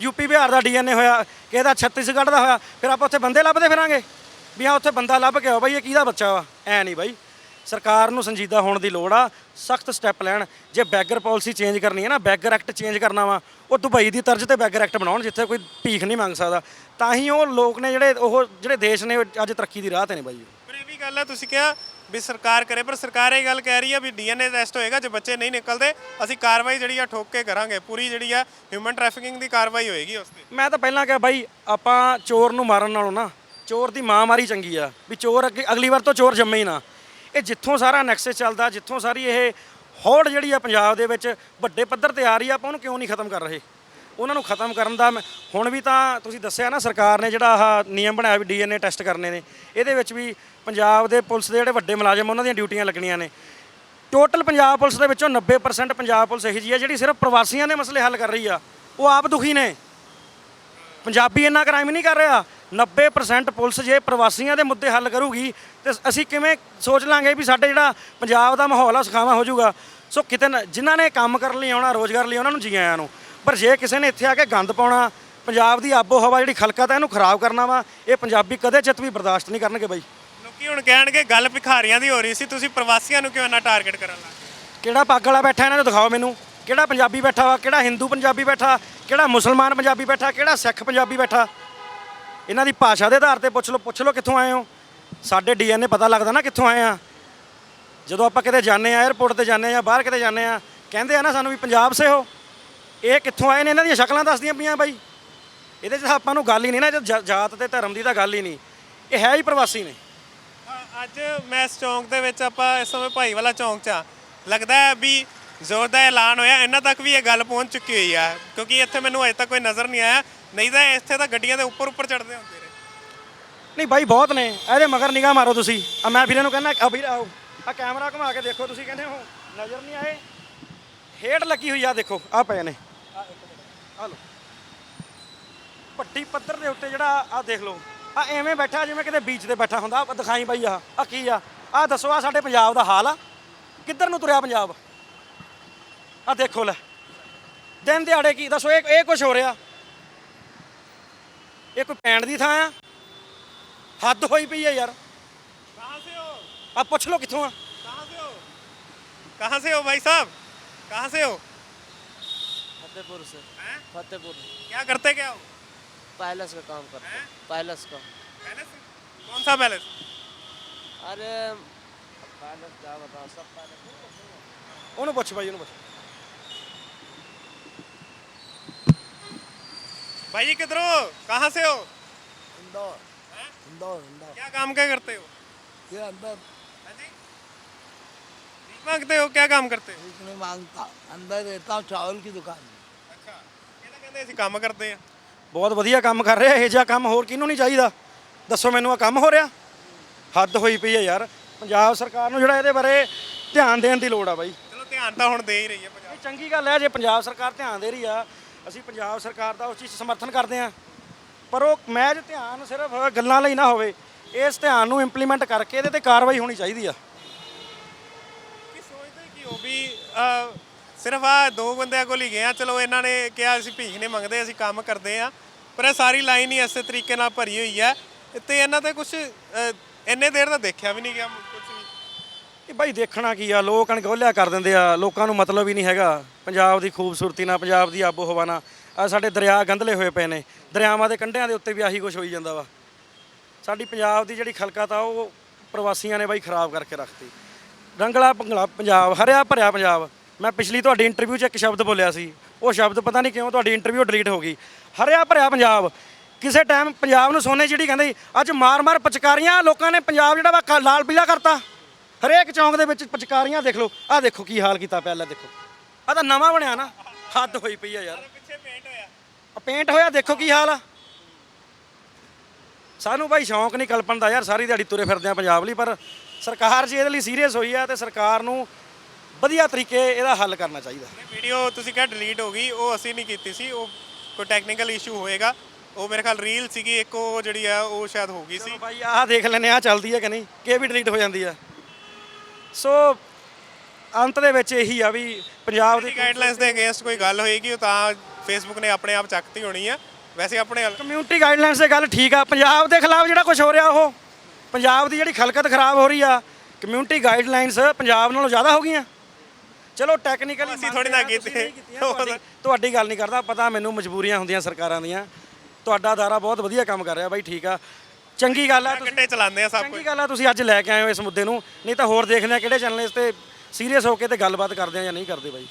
A: ਯੂਪੀ ਬਿਹਾਰ ਦਾ ਡੀਐਨਏ ਹੋਇਆ, ਕਿਸੇ ਦਾ ਛੱਤੀਸਗੜ੍ਹ ਦਾ ਹੋਇਆ, ਫਿਰ ਆਪਾਂ ਉੱਥੇ ਬੰਦੇ ਲੱਭਦੇ ਫਿਰਾਂਗੇ। ਵੀ ਹਾਂ ਉੱਥੇ ਬੰਦਾ ਲੱਭ ਕੇ ਆਓ ਬਾਈ ਇਹ ਕਿਹਦਾ ਬੱਚਾ ਵਾ? ਐ ਨਹੀਂ ਬਾਈ। ਸਰਕਾਰ ਨੂੰ ਸੰਜੀਦਾ ਹੋਣ ਦੀ ਲੋੜ ਆ ਸਖਤ ਸਟੈਪ ਲੈਣ। ਜੇ ਬੈਗਰ ਪਾਲਿਸੀ ਚੇਂਜ ਕਰਨੀ ਹੈ ਨਾ ਬੈਗਰ ਐਕਟ ਚੇਂਜ ਕਰਨਾ ਵਾ ਉਹ ਦੁਬਈ ਦੀ ਤਰਜ਼ ਤੇ ਬੈਗਰ ਐਕਟ ਬਣਾਉਣ ਜਿੱਥੇ ਕੋਈ ਭੀਖ ਨਹੀਂ ਮੰਗ ਸਕਦਾ। ਤਾਂ ਹੀ ਉਹ ਲੋਕ ਨੇ ਜਿਹੜੇ ਉਹ ਜਿਹੜੇ ਦੇਸ਼ ਨੇ ਉਹ ਅੱਜ ਤਰੱਕੀ ਦੀ ਰਾਹ ਤੇ ਨੇ ਬਾਈ।
B: ਪਰ ਇਹ ਵੀ ਗੱਲ ਹੈ ਤੁਸੀਂ ਕਿਹਾ ਵੀ ਸਰਕਾਰ ਕਰੇ ਪਰ ਸਰਕਾਰ ਇਹ ਗੱਲ ਕਹਿ ਰਹੀ ਹੈ ਵੀ ਡੀਐਨਏ ਟੈਸਟ ਹੋਏਗਾ ਜੇ ਬੱਚੇ ਨਹੀਂ ਨਿਕਲਦੇ ਅਸੀਂ ਕਾਰਵਾਈ ਜਿਹੜੀ ਆ ਠੋਕ ਕੇ ਕਰਾਂਗੇ। ਪੂਰੀ ਜਿਹੜੀ ਆ ਹਿਊਮਨ ਟ੍ਰੈਫਿਕਿੰਗ ਦੀ ਕਾਰਵਾਈ ਹੋਏਗੀ ਉਸ ਤੇ।
A: ਮੈਂ ਤਾਂ ਪਹਿਲਾਂ ਕਿਹਾ ਬਾਈ ਆਪਾਂ ਚੋਰ ਨੂੰ ਮਾਰਨ ਨਾਲੋਂ ਨਾ ਚੋਰ ਦੀ ਮਾਂ ਮਾਰੀ ਚੰਗੀ ਆ, ਵੀ ਚੋਰ ਅੱਗੇ ਅਗਲੀ ਵਾਰ ਤੋਂ ਚੋਰ ਜੰਮੇ ਹੀ ਨਾ। ਇਹ ਜਿੱਥੋਂ ਸਾਰਾ ਨੈਕਸਸ ਚੱਲਦਾ, ਜਿੱਥੋਂ ਸਾਰੀ ਇਹ ਹੌੜ ਜਿਹੜੀ ਆ ਪੰਜਾਬ ਦੇ ਵਿੱਚ ਵੱਡੇ ਪੱਧਰ ਤੇ ਆ ਰਹੀ ਆ, ਆਪਾਂ ਉਹਨੂੰ ਕਿਉਂ ਨਹੀਂ ਖਤਮ ਕਰ ਰਹੇ? ਉਹਨਾਂ ਨੂੰ ਖਤਮ ਕਰਨ ਦਾ ਹੁਣ ਵੀ ਤਾਂ ਤੁਸੀਂ ਦੱਸਿਆ ਨਾ, ਸਰਕਾਰ ਨੇ ਜਿਹੜਾ ਆਹ ਨਿਯਮ ਬਣਾਇਆ ਵੀ ਡੀਐਨਏ ਟੈਸਟ ਕਰਨੇ ਨੇ। ਇਹਦੇ ਵਿੱਚ ਵੀ ਪੰਜਾਬ ਦੇ ਪੁਲਿਸ ਦੇ ਜਿਹੜੇ ਵੱਡੇ ਮੁਲਾਜ਼ਮ ਉਹਨਾਂ ਦੀਆਂ ਡਿਊਟੀਆਂ ਲੱਗਣੀਆਂ ਨੇ। ਟੋਟਲ ਪੰਜਾਬ ਪੁਲਿਸ ਦੇ ਵਿੱਚੋਂ 90% ਪੰਜਾਬ ਪੁਲਿਸ ਇਹੀ ਜੀ ਆ ਜਿਹੜੀ ਸਿਰਫ ਪ੍ਰਵਾਸੀਆਂ ਦੇ ਮਸਲੇ ਹੱਲ ਕਰ ਰਹੀ ਆ। ਉਹ ਆਪ ਦੁਖੀ ਨੇ। ਪੰਜਾਬੀ ਇੰਨਾ ਕ੍ਰਾਈਮ ਨਹੀਂ ਕਰ ਰਿਹਾ। 90% ਪੁਲਿਸ ਜੇ ਪ੍ਰਵਾਸੀਆਂ ਦੇ ਮੁੱਦੇ ਹੱਲ ਕਰੂਗੀ ਤੇ ਅਸੀਂ ਕਿਵੇਂ ਸੋਚ ਲਾਂਗੇ ਵੀ ਸਾਡੇ ਜਿਹੜਾ ਪੰਜਾਬ ਦਾ ਮਾਹੌਲ ਆ ਸੁਖਾਵਾਂ ਹੋ ਜਾਊਗਾ। ਸੋ ਕਿਤੇ ਜਿਨ੍ਹਾਂ ਨੇ ਕੰਮ ਕਰਨ ਲਈ ਆਉਣਾ ਰੋਜ਼ਗਾਰ ਲਈ ਉਹਨਾਂ ਨੂੰ ਜੀ ਆਇਆਂ ਨੂੰ। ਪਰ ਜੇ ਕਿਸੇ ਨੇ ਇੱਥੇ ਆ ਕੇ ਗੰਦ ਪਾਉਣਾ ਪੰਜਾਬ ਦੀ ਆਬੋ ਹਵਾ ਜਿਹੜੀ ਖਲਕਤ ਹੈ ਇਹਨੂੰ ਖਰਾਬ ਕਰਨਾ ਵਾ ਇਹ ਪੰਜਾਬੀ ਕਦੇ ਚਿੱਤ ਵੀ ਬਰਦਾਸ਼ਤ ਨਹੀਂ ਕਰਨਗੇ ਬਾਈ।
B: ਲੋਕੀ ਹੁਣ ਕਹਿਣਗੇ ਗੱਲ ਭਿਖਾਰੀਆਂ ਦੀ ਹੋ ਰਹੀ ਸੀ ਤੁਸੀਂ ਪ੍ਰਵਾਸੀਆਂ ਨੂੰ ਕਿਉਂ ਇੰਨਾ ਟਾਰਗੇਟ ਕਰਨ ਲੱਗ
A: ਕਿਹੜਾ ਪੱਗ ਵਾਲਾ ਬੈਠਾ ਇਹਨਾਂ ਨੂੰ ਦਿਖਾਓ ਮੈਨੂੰ। ਕਿਹੜਾ ਪੰਜਾਬੀ ਬੈਠਾ ਵਾ, ਕਿਹੜਾ ਹਿੰਦੂ ਪੰਜਾਬੀ ਬੈਠਾ, ਕਿਹੜਾ ਮੁਸਲਮਾਨ ਪੰਜਾਬੀ ਬੈਠਾ, ਕਿਹੜਾ ਸਿੱਖ ਪੰਜਾਬੀ ਬੈਠਾ? ਇਹਨਾਂ ਦੀ ਭਾਸ਼ਾ ਦੇ ਆਧਾਰ ਤੇ ਪੁੱਛ ਲਓ ਪੁੱਛ ਲਓ ਕਿੱਥੋਂ ਆਏ ਹੋ। ਸਾਡੇ ਡੀਐਨਏ ਪਤਾ ਲੱਗਦਾ ਨਾ ਕਿੱਥੋਂ ਆਏ ਆ। ਜਦੋਂ ਆਪਾਂ ਕਿਤੇ ਜਾਂਦੇ ਆ 에어ਪੋਰਟ ਤੇ ਜਾਂਦੇ ਆ ਬਾਹਰ ਕਿਤੇ ਜਾਂਦੇ ਆ ਕਹਿੰਦੇ ਆ ਨਾ ਸਾਨੂੰ ਵੀ ਪੰਜਾਬ ਸੇ ਹੋ। ਇਹ ਕਿੱਥੋਂ ਆਏ ਨੇ, ਇਹਨਾਂ ਦੀਆਂ ਸ਼ਕਲਾਂ ਦੱਸਦੀਆਂ ਪਈਆਂ ਬਾਈ। ਇਹਦੇ 'ਚ ਆਪਾਂ ਨੂੰ ਗੱਲ ਹੀ ਨਹੀਂ ਨਾ, ਇਹ ਜਾਤ ਤੇ ਧਰਮ ਦੀ ਤਾਂ ਗੱਲ ਹੀ ਨਹੀਂ। ਇਹ ਹੈ ਹੀ ਪ੍ਰਵਾਸੀ ਨੇ।
B: ਅੱਜ ਮੈਂ ਇਸ ਚੌਂਕ ਦੇ ਵਿੱਚ ਆਪਾਂ ਇਸ ਸਮੇਂ ਭਾਈ ਚੌਂਕ 'ਚ ਆ ਲੱਗਦਾ ਹੈ ਵੀ ਜ਼ੋਰ ਦਾ ਐਲਾਨ ਹੋਇਆ। ਇਹਨਾਂ ਤੱਕ ਵੀ ਇਹ ਗੱਲ ਪਹੁੰਚ ਚੁੱਕੀ ਹੋਈ ਆ, ਕਿਉਂਕਿ ਇੱਥੇ ਮੈਨੂੰ ਅਜੇ ਤੱਕ ਕੋਈ ਨਜ਼ਰ ਨਹੀਂ ਆਇਆ। ਨਹੀਂ ਤਾਂ ਇੱਥੇ ਤਾਂ ਗੱਡੀਆਂ ਦੇ ਉੱਪਰ ਉੱਪਰ ਚੜਦੇ ਹੁੰਦੇ ਨੇ।
A: ਨਹੀਂ ਬਾਈ, ਬਹੁਤ ਨੇ। ਇਹਦੇ ਮਗਰ ਨਿਗਾਹ ਮਾਰੋ ਤੁਸੀਂ। ਆ ਮੈਂ ਵੀਰੇ ਨੂੰ ਕਹਿੰਦਾ, ਆ ਵੀਰ ਆਓ। ਆ ਕੈਮਰਾ ਘੁਮਾ ਕੇ ਦੇਖੋ ਤੁਸੀਂ, ਕਹਿੰਦੇ ਹੋ ਨਜ਼ਰ ਨਹੀਂ ਆਏ। ਹੇਠ ਲੱਗੀ ਹੋਈ ਆ, ਦੇਖੋ, ਆ ਪਏ ਨੇ। ਆ ਇੱਕ ਪੱਟੀ ਪੱਧਰ ਦੇ ਉੱਤੇ ਜਿਹੜਾ, ਆ ਦੇਖ ਲਓ। ਆ ਐਵੇਂ ਬੈਠਾ ਜਿਵੇਂ ਕਿਤੇ ਬੀਚ ਤੇ ਬੈਠਾ ਹੁੰਦਾ। ਆਹ ਦਿਖਾਈ ਬਾਈ ਆ ਆ ਕੀ ਆ? ਆ ਦੱਸੋ, ਆ ਸਾਡੇ ਪੰਜਾਬ ਦਾ ਹਾਲ ਆ। ਕਿੱਧਰ ਨੂੰ ਤੁਰਿਆ ਪੰਜਾਬ? ਆ ਦੇਖੋ ਲੈ ਦਿਨ ਦਿਹਾੜੇ ਕੀ ਦੱਸੋ ਇਹ ਇਹ ਕੁਝ ਹੋ ਰਿਹਾ ਇਹ ਕੋਈ ਪੈਣ ਦੀ ਥਾਂ ਆ ਹੱਦ ਹੋਈ ਪਈ ਹੈ ਯਾਰ
B: ਕਹਾਂ ਸੇ ਹੋ
A: ਆ ਪੁੱਛ ਲਓ ਕਿੱਥੋਂ ਆ
B: कहाँ से हो कहाँ से हो भाई साहब कहाँ से हो
C: फतेहपुर से
B: हैं?
C: फतेहपुर
B: क्या करते क्या हो
C: पैलेस का काम करते
B: हैं?
C: हैं पैलेस का
B: पैलेस कौन सा पैलेस
C: अरे पैलेस क्या बताओ सब पैलेस
A: ਉਹਨੂੰ ਪੁੱਛ ਬਾਈ ਉਹਨੂੰ ਪੁੱਛ
B: भाई जी किधर हो कहाँ से हो
D: इंदौर
B: हैं?
D: इंदौर इंदौर
B: क्या काम क्या करते हो
D: ये अंदर
B: हैं जी भीख मांगते हो क्या काम करते हो
D: कुछ नहीं मांगता अंदर रहता हूँ चावल की दुकान में
B: अच्छा ये तो ਕਹਿੰਦੇ ਅਸੀਂ ਕੰਮ ਕਰਦੇ ਆ
A: ਬਹੁਤ ਵਧੀਆ ਕੰਮ ਕਰ ਰਿਹਾ ਇਹ ਜਿਹਾ ਕੰਮ ਹੋਰ ਕਿਹਨੂੰ ਨਹੀਂ ਚਾਹੀਦਾ ਦੱਸੋ ਮੈਨੂੰ ਆ ਕੰਮ ਹੋ ਰਿਹਾ ਹੱਦ ਹੋਈ ਪਈ ਹੈ ਯਾਰ ਪੰਜਾਬ ਸਰਕਾਰ ਨੂੰ ਜਿਹੜਾ ਇਹਦੇ ਬਾਰੇ ਧਿਆਨ ਦੇਣ ਦੀ ਲੋੜ ਆ ਬਾਈ
B: ਚਲੋ ਧਿਆਨ ਤਾਂ ਹੁਣ ਦੇ ਹੀ ਰਹੀ ਹੈ ਪੰਜਾਬ
A: ਇਹ ਚੰਗੀ ਗੱਲ ਹੈ ਜੇ ਪੰਜਾਬ ਸਰਕਾਰ ਧਿਆਨ ਦੇ ਰਹੀ ਆ ਅਸੀਂ ਪੰਜਾਬ ਸਰਕਾਰ ਦਾ ਉਸ ਚੀਜ਼ 'ਚ ਸਮਰਥਨ ਕਰਦੇ ਹਾਂ। ਪਰ ਉਹ ਮੈਜ ਧਿਆਨ ਸਿਰਫ ਗੱਲਾਂ ਲਈ ਨਾ ਹੋਵੇ ਇਸ ਧਿਆਨ ਨੂੰ ਇੰਪਲੀਮੈਂਟ ਕਰਕੇ ਇਹਦੇ ਤੇ ਕਾਰਵਾਈ ਹੋਣੀ ਚਾਹੀਦੀ ਆ।
B: ਕੀ ਸੋਚਦੇ ਕਿ ਉਹ ਵੀ ਅਹ, ਸਿਰਫ ਆ ਦੋ ਬੰਦਿਆਂ ਕੋਲ ਹੀ ਗਏ ਆ ਚਲੋ ਇਹਨਾਂ ਨੇ ਕਿਹਾ ਅਸੀਂ ਭੀਖ ਨਹੀਂ ਮੰਗਦੇ ਅਸੀਂ ਕੰਮ ਕਰਦੇ ਆ ਪਰ ਇਹ ਸਾਰੀ ਲਾਈਨ ਹੀ ਇਸੇ ਤਰੀਕੇ ਨਾਲ ਭਰੀ ਹੋਈ ਹੈ। ਤੇ ਇਹਨਾਂ ਤੇ ਕੁਝ ਇੰਨੇ ਦੇਰ ਦਾ ਦੇਖਿਆ ਵੀ ਨਹੀਂ ਗਿਆ
A: ਇਹ ਬਾਈ ਦੇਖਣਾ ਕੀ ਆ ਲੋਕ ਅਣਗੌਲਿਆ ਕਰ ਦਿੰਦੇ ਆ ਲੋਕਾਂ ਨੂੰ ਮਤਲਬ ਹੀ ਨਹੀਂ ਹੈਗਾ। ਪੰਜਾਬ ਦੀ ਖੂਬਸੂਰਤੀ ਨਾਲ ਪੰਜਾਬ ਦੀ ਆਬੋ ਹਵਾ ਨਾਲ। ਆ ਸਾਡੇ ਦਰਿਆ ਗੰਧਲੇ ਹੋਏ ਪਏ ਨੇ ਦਰਿਆਵਾਂ ਦੇ ਕੰਢਿਆਂ ਦੇ ਉੱਤੇ ਵੀ ਆਹੀ ਕੁਝ ਹੋਈ ਜਾਂਦਾ ਵਾ। ਸਾਡੀ ਪੰਜਾਬ ਦੀ ਜਿਹੜੀ ਖਲਕਤ ਆ ਉਹ ਪ੍ਰਵਾਸੀਆਂ ਨੇ ਬਾਈ ਖਰਾਬ ਕਰਕੇ ਰੱਖਤੀ। ਰੰਗਲਾ ਭੰਗਲਾ ਪੰਜਾਬ ਹਰਿਆ ਭਰਿਆ ਪੰਜਾਬ। ਮੈਂ ਪਿਛਲੀ ਤੁਹਾਡੀ ਇੰਟਰਵਿਊ 'ਚ ਇੱਕ ਸ਼ਬਦ ਬੋਲਿਆ ਸੀ। ਉਹ ਸ਼ਬਦ ਪਤਾ ਨਹੀਂ ਕਿਉਂ ਤੁਹਾਡੀ ਇੰਟਰਵਿਊ ਡਿਲੀਟ ਹੋ ਗਈ। ਹਰਿਆ ਭਰਿਆ ਪੰਜਾਬ। ਕਿਸੇ ਟਾਈਮ ਪੰਜਾਬ ਨੂੰ ਸੋਨੇ ਜਿਹੜੀ ਕਹਿੰਦੇ ਸੀ, ਅੱਜ ਮਾਰ-ਮਾਰ ਪਚਕਾਰੀਆਂ ਲੋਕਾਂ ਨੇ ਪੰਜਾਬ ਜਿਹੜਾ ਵਾ ਕ- ਲਾਲ ਪੀਲਾ ਕਰਤਾ। ਹਰੇਕ ਚੌਂਕ ਦੇ ਵਿੱਚ ਪਚਕਾਰੀਆਂ ਦੇਖ ਲਓ। ਆਹ ਦੇਖੋ ਕੀ ਹਾਲ ਕੀਤਾ ਪਿਆ ਲੈ ਦੇਖੋ। ਆਹ ਤਾਂ ਨਵਾਂ ਬਣਿਆ ਨਾ। ਹੱਦ ਹੋਈ ਪਈ ਆ ਯਾਰ।
B: ਪਿੱਛੇ ਪੇਂਟ ਹੋਇਆ।
A: ਆ ਪੇਂਟ ਹੋਇਆ ਦੇਖੋ ਕੀ ਹਾਲ ਆ। ਸਾਨੂੰ ਭਾਈ ਸ਼ੌਂਕ ਨਹੀਂ ਕਲਪਣ ਦਾ ਯਾਰ ਸਾਰੀ ਦਿਹਾੜੀ ਤੁਰੇ ਫਿਰਦੇ ਆ ਪੰਜਾਬ ਲਈ ਪਰ ਸਰਕਾਰ ਜੇ ਇਹਦੇ ਲਈ ਸੀਰੀਅਸ ਹੋਈ ਆ ਤੇ ਸਰਕਾਰ ਨੂੰ ਵਧੀਆ ਤਰੀਕੇ ਇਹਦਾ ਹੱਲ ਕਰਨਾ ਚਾਹੀਦਾ।
B: ਵੀਡੀਓ ਤੁਸੀਂ ਕਿਹਾ ਡਿਲੀਟ ਹੋ ਗਈ ਉਹ ਅਸੀਂ ਨਹੀਂ ਕੀਤੀ ਸੀ ਉਹ ਕੋਈ ਟੈਕਨੀਕਲ ਇਸ਼ੂ ਹੋਏਗਾ। ਉਹ ਮੇਰੇ ਖਿਆਲ ਰੀਲ ਸੀਗੀ ਇੱਕ ਉਹ ਜਿਹੜੀ ਆ ਉਹ ਸ਼ਾਇਦ ਹੋ ਗਈ ਸੀ।
A: ਚਲੋ ਭਾਈ ਆਹ ਦੇਖ ਲੈਨੇ ਆ ਚੱਲਦੀ ਹੈ ਕਿ ਨਹੀਂ ਕਿ ਵੀ ਡਿਲੀਟ ਹੋ ਜਾਂਦੀ ਆ। ਸੋ ਅੰਤ ਦੇ ਵਿੱਚ ਇਹੀ ਆ ਵੀ ਪੰਜਾਬ ਦੀ
B: ਗਾਈਡਲਾਈਨਸ ਦੇ ਅਗੇਂਸਟ ਕੋਈ ਗੱਲ ਹੋਏਗੀ ਉਹ ਤਾਂ ਫੇਸਬੁੱਕ ਨੇ ਆਪਣੇ ਆਪ ਚੱਕਤੀ ਹੋਣੀ ਆ। ਵੈਸੇ ਆਪਣੇ
A: ਕਮਿਊਨਿਟੀ ਗਾਈਡਲਾਈਨਸ ਦੇ ਗੱਲ ਠੀਕ ਆ ਪੰਜਾਬ ਦੇ ਖਿਲਾਫ ਜਿਹੜਾ ਕੁਝ ਹੋ ਰਿਹਾ ਉਹ ਪੰਜਾਬ ਦੀ ਜਿਹੜੀ ਖਲਕਤ ਖਰਾਬ ਹੋ ਰਹੀ ਆ ਕਮਿਊਨਿਟੀ ਗਾਈਡਲਾਈਨਸ ਪੰਜਾਬ ਨਾਲੋਂ ਜ਼ਿਆਦਾ ਹੋ ਗਈਆਂ। ਚਲੋ ਟੈਕਨੀਕਲੀ
B: ਅਸੀਂ ਥੋੜ੍ਹੀ ਨਾ ਕੀਤੇ।
A: ਤੁਹਾਡੀ ਤੁਹਾਡੀ ਗੱਲ ਨਹੀਂ ਕਰਦਾ ਪਤਾ ਮੈਨੂੰ ਮਜਬੂਰੀਆਂ ਹੁੰਦੀਆਂ ਸਰਕਾਰਾਂ ਦੀਆਂ। ਤੁਹਾਡਾ ਅਦਾਰਾ ਬਹੁਤ ਵਧੀਆ ਕੰਮ ਕਰ ਰਿਹਾ ਬਾਈ ਠੀਕ ਆ। ਚੰਗੀ ਗੱਲ ਆ ਤੁਸੀਂ
B: ਕੱਟੇ ਚਲਾਉਂਦੇ ਆ ਸਭ ਕੁਝ।
A: ਚੰਗੀ ਗੱਲ ਆ ਤੁਸੀਂ ਅੱਜ ਲੈ ਕੇ ਆਏ ਹੋ ਇਸ ਮੁੱਦੇ ਨੂੰ। ਨਹੀਂ ਤਾਂ ਹੋਰ ਦੇਖਦੇ ਆ ਕਿਹੜੇ ਚੈਨਲ ਇਸ ਤੇ ਸੀਰੀਅਸ ਹੋ ਕੇ ਤੇ ਗੱਲਬਾਤ ਕਰਦੇ ਆ ਜਾਂ ਨਹੀਂ ਕਰਦੇ ਬਾਈ।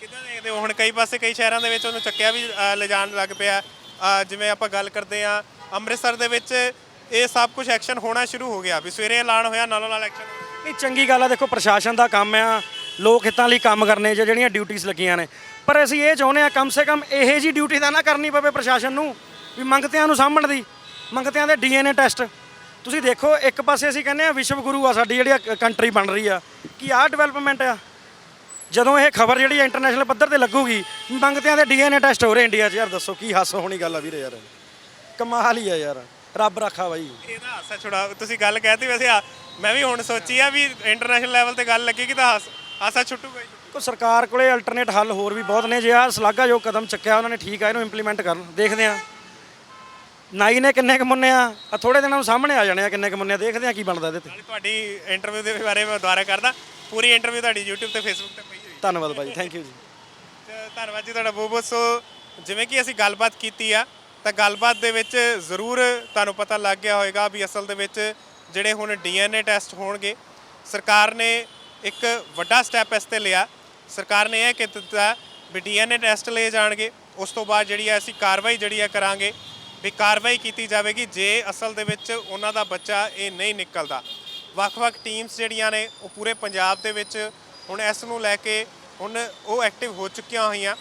B: ਕਿੱਦਾਂ ਦੇਖਦੇ ਹੋ? ਹੁਣ ਕਈ ਪਾਸੇ ਕਈ ਸ਼ਹਿਰਾਂ ਦੇ ਵਿੱਚ ਉਹਨੂੰ ਚੱਕਿਆ ਵੀ ਅ, ਲਿਜਾਣ ਲੱਗ ਪਿਆ। ਅ, ਜਿਵੇਂ ਆਪਾਂ ਗੱਲ ਕਰਦੇ ਆ ਅੰਮ੍ਰਿਤਸਰ ਦੇ ਵਿੱਚ ਇਹ ਸਭ ਕੁਝ ਐਕਸ਼ਨ ਹੋਣਾ ਸ਼ੁਰੂ ਹੋ ਗਿਆ ਵੀ ਸਵੇਰੇ ਐਲਾਨ ਹੋਇਆ ਨਾਲੋਂ ਨਾਲ ਐਕਸ਼ਨ
A: ਨਹੀਂ ਚੰਗੀ ਗੱਲ ਆ ਦੇਖੋ ਪ੍ਰਸ਼ਾਸਨ ਦਾ ਕੰਮ ਆ ਲੋਕ ਹਿੱਤਾਂ ਲਈ ਕੰਮ ਕਰਨੇ ਜਾਂ ਜਿਹੜੀਆਂ ਡਿਊਟੀਆਂ ਲੱਗੀਆਂ ਨੇ। ਪਰ ਅਸੀਂ ਇਹ ਚਾਹੁੰਦੇ ਆ ਕਮ ਸੇ ਕਮ ਇਹੋ ਜੀ ਡਿਊਟੀ ਤਾਂ ਨਾ ਕਰਨੀ ਪਵੇ ਪ੍ਰਸ਼ਾਸਨ ਨੂੰ ਵੀ ਮੰਗਤਿਆਂ ਨੂੰ ਸਾਂਭਣ ਦੀ। ਮੰਗਤਿਆਂ ਦੇ ਡੀਐਨਏ ਟੈਸਟ। ਤੁਸੀਂ ਦੇਖੋ ਇੱਕ ਪਾਸੇ ਅਸੀਂ ਕਹਿੰਦੇ ਆ ਵਿਸ਼ਵ ਗੁਰੂ ਆ ਸਾਡੀ ਜਿਹੜੀ ਕੰਟਰੀ ਬਣ ਰਹੀ ਆ। ਕੀ ਆਹ ਡਿਵੈਲਪਮੈਂਟ ਆ? ਜਦੋਂ ਇਹ ਖਬਰ ਜਿਹੜੀ ਇੰਟਰਨੈਸ਼ਨਲ ਪੱਧਰ ਤੇ ਲੱਗੂਗੀ ਮੰਗਤਿਆਂ ਦੇ ਡੀਐਨਏ ਟੈਸਟ ਹੋ ਰਹੇ ਇੰਡੀਆ 'ਚ। ਯਾਰ ਦੱਸੋ ਕੀ ਹਾਸਾ ਹੋਣੀ ਗੱਲ ਆ ਵੀਰੇ ਯਾਰ। ਕਮਾਲ ਹੀ ਆ ਯਾਰ। ਰੱਬ ਰੱਖਾ ਬਾਈ।
B: ਇਹਦਾ ਹਾਸਾ ਛੁੜਾ ਤੁਸੀਂ ਗੱਲ ਕਹਿਤੀ ਵੈਸੇ ਆ ਮੈਂ ਵੀ ਹੁਣ ਸੋਚੀ ਆ ਵੀ ਇੰਟਰਨੈਸ਼ਨਲ ਲੈਵਲ ਤੇ ਗੱਲ ਲੱਗੇਗੀ ਤਾਂ ਹਾਸ- ਛੁੱਟੂਗਾ ਹੀ
A: ਕੋ ਸਰਕਾਰ ਕੋਲੇ ਅਲਟਰਨੇਟ ਹੱਲ ਹੋਰ ਵੀ ਬਹੁਤ ਨੇ। ਜੇ ਆ ਸਲਾਗਾ ਜੋ ਕਦਮ ਚੱਕਿਆ ਉਹਨਾਂ ਨੇ ਠੀਕ ਆ ਇਹਨੂੰ ਇੰਪਲੀਮੈਂਟ ਕਰਨ। ਦੇਖਦੇ ਆ ਨਾਈ ਨੇ ਕਿੰਨੇ ਕੁ ਮੁੰਨੇ ਆ ਆ ਥੋੜੇ ਦਿਨਾਂ ਨੂੰ ਸਾਹਮਣੇ ਆ ਜਾਣੇ ਆ ਕਿੰਨੇ ਕੁ ਮੁੰਨੇ ਆ ਦੇਖਦੇ ਆ ਕੀ ਬਣਦਾ ਇਹਦੇ ਤੇ।
B: ਨਾਲੇ ਤੁਹਾਡੀ ਇੰਟਰਵਿਊ ਦੇ ਬਾਰੇ ਮੈਂ ਦੁਬਾਰਾ ਕਰਦਾ ਪੂਰੀ ਇੰਟਰਵਿਊ ਤੁਹਾਡੀ YouTube ਤੇ Facebook ਤੇ ਪਈ ਹੋਈ
A: ਧੰਨਵਾਦ ਬਾਈ ਥੈਂਕ ਯੂ ਜੀ।
B: ਤੇ ਧੰਨਵਾਦ ਜੀ ਤੁਹਾਡਾ ਬਹੁਤ ਬਹੁਤ। ਸੋ ਜਿਵੇਂ ਕਿ ਅਸੀਂ ਗੱਲਬਾਤ ਕੀਤੀ ਆ ਤਾਂ ਗੱਲਬਾਤ ਦੇ ਵਿੱਚ ਜ਼ਰੂਰ ਤੁਹਾਨੂੰ ਪਤਾ ਲੱਗ ਗਿਆ ਹੋਵੇਗਾ ਵੀ ਅਸਲ ਦੇ ਵਿੱਚ ਜਿਹੜੇ ਹੁਣ ਡੀਐਨਏ ਟੈਸਟ ਹੋਣਗੇ ਸਰਕਾਰ ਨੇ ਇੱਕ ਵੱਡਾ ਸਟੈਪ ਇਸ ਤੇ ਲਿਆ। ਸਰਕਾਰ ਨੇ ਇਹ ਕਿ ਦਿੱਤਾ ਵੀ ਡੀਐਨਏ ਟੈਸਟ ਲਏ ਜਾਣਗੇ ਉਸ ਤੋਂ ਬਾਅਦ ਜਿਹੜੀ ਹੈ ਅਸੀਂ ਕਾਰਵਾਈ ਜਿਹੜੀ ਹੈ ਕਰਾਂਗੇ ਵੀ ਕਾਰਵਾਈ ਕੀਤੀ ਜਾਵੇਗੀ ਜੇ ਅਸਲ ਦੇ ਵਿੱਚ ਉਹਨਾਂ ਦਾ ਬੱਚਾ ਇਹ ਨਹੀਂ ਨਿਕਲਦਾ। ਵੱਖ-ਵੱਖ ਟੀਮਸ ਜਿਹੜੀਆਂ ਨੇ, ਉਹ ਪੂਰੇ ਪੰਜਾਬ ਦੇ ਵਿੱਚ ਹੁਣ ਇਸ ਨੂੰ ਲੈ ਕੇ ਹੁਣ ਉਹ ਐਕਟਿਵ ਹੋ ਚੁੱਕੀਆਂ ਹੋਈਆਂ।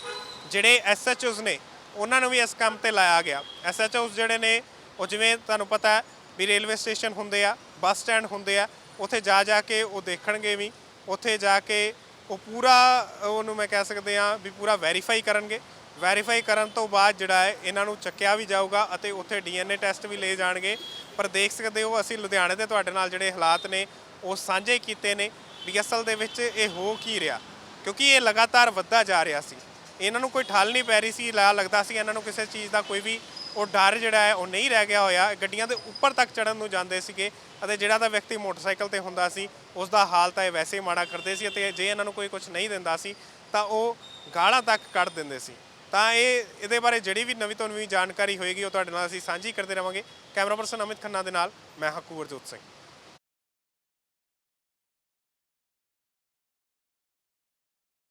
B: ਜਿਹੜੇ ਐਸਐਚਓਸ ਨੇ, ਉਹਨਾਂ ਨੂੰ ਵੀ ਇਸ ਕੰਮ ਤੇ ਲਾਇਆ ਗਿਆ। ਐਸਐਚਓਸ ਜਿਹੜੇ ਨੇ, ਉਹ ਜਿਵੇਂ ਤੁਹਾਨੂੰ ਪਤਾ ਹੈ ਵੀ ਰੇਲਵੇ ਸਟੇਸ਼ਨ ਹੁੰਦੇ ਆ, ਬੱਸ ਸਟੈਂਡ ਹੁੰਦੇ ਆ, ਉੱਥੇ ਜਾ ਜਾ ਕੇ ਉਹ ਦੇਖਣਗੇ ਵੀ, ਉੱਥੇ ਜਾ ਕੇ ਉਹ ਪੂਰਾ, ਉਹਨੂੰ ਮੈਂ ਕਹਿ ਸਕਦੇ ਆ ਵੀ ਪੂਰਾ ਵੈਰੀਫਾਈ ਕਰਨਗੇ। ਵੈਰੀਫਾਈ ਕਰਨ ਤੋਂ ਬਾਅਦ ਜਿਹੜਾ ਹੈ, ਇਹਨਾਂ ਨੂੰ ਚੱਕਿਆ ਵੀ ਜਾਊਗਾ ਅਤੇ ਉੱਥੇ ਡੀਐਨਏ ਟੈਸਟ ਵੀ ਲਏ ਜਾਣਗੇ। ਪਰ ਦੇਖ ਸਕਦੇ ਹੋ, ਅਸੀਂ ਲੁਧਿਆਣੇ ਦੇ ਤੁਹਾਡੇ ਨਾਲ ਜਿਹੜੇ ਹਾਲਾਤ ਨੇ, ਉਹ ਸਾਂਝੇ ਕੀਤੇ ਨੇ। ਵੀ ਅਸਲ ਦੇ ਵਿੱਚ ਇਹ ਹੋ ਕੀ ਰਿਹਾ? ਕਿਉਂਕਿ ਇਹ ਲਗਾਤਾਰ ਵੱਧਦਾ ਜਾ ਰਿਹਾ ਸੀ। ਇਹਨਾਂ ਨੂੰ ਕੋਈ ਠੱਲ ਨਹੀਂ ਪੈ ਰਹੀ ਸੀ, ਲਾ ਲੱਗਦਾ ਸੀ ਇਹਨਾਂ ਨੂੰ ਕਿਸੇ ਚੀਜ਼ ਦਾ ਕੋਈ ਵੀ ਉਹ ਡਰ ਜਿਹੜਾ ਹੈ, ਉਹ ਨਹੀਂ ਰਹਿ ਗਿਆ ਹੋਇਆ। ਗੱਡੀਆਂ ਦੇ ਉੱਪਰ ਤੱਕ ਚੜਨ ਨੂੰ ਜਾਂਦੇ ਸੀਗੇ ਅਤੇ ਜਿਹੜਾ ਤਾਂ ਵਿਅਕਤੀ ਮੋਟਰਸਾਈਕਲ ਤੇ ਹੁੰਦਾ ਸੀ, ਉਸ ਦਾ ਹਾਲ ਤਾਂ ਇਹ ਵੈਸੇ ਹੀ ਮਾੜਾ ਕਰਦੇ ਸੀ ਅਤੇ ਜੇ ਇਹਨਾਂ ਨੂੰ ਕੋਈ ਕੁਝ ਨਹੀਂ ਦਿੰਦਾ ਸੀ, ਤਾਂ ਉਹ ਗਾਲਾਂ ਤੱਕ ਕੱਢ ਦਿੰਦੇ ਸੀ। ਤਾਂ ਇਹ ਇਹਦੇ ਬਾਰੇ ਜਿਹੜੀ ਵੀ ਨਵੀਂ ਤੋਂ ਨਵੀਂ ਜਾਣਕਾਰੀ ਹੋਏਗੀ ਉਹ ਤੁਹਾਡੇ ਨਾਲ ਅਸੀਂ ਸਾਂਝੀ ਕਰਦੇ ਰਵਾਂਗੇ। ਕੈਮਰਾ ਪਰਸਨ ਅਮਿਤ ਖੰਨਾ ਦੇ ਨਾਲ, ਮੈਂ ਹਕੂਰਜੋਤ ਸਿੰਘ।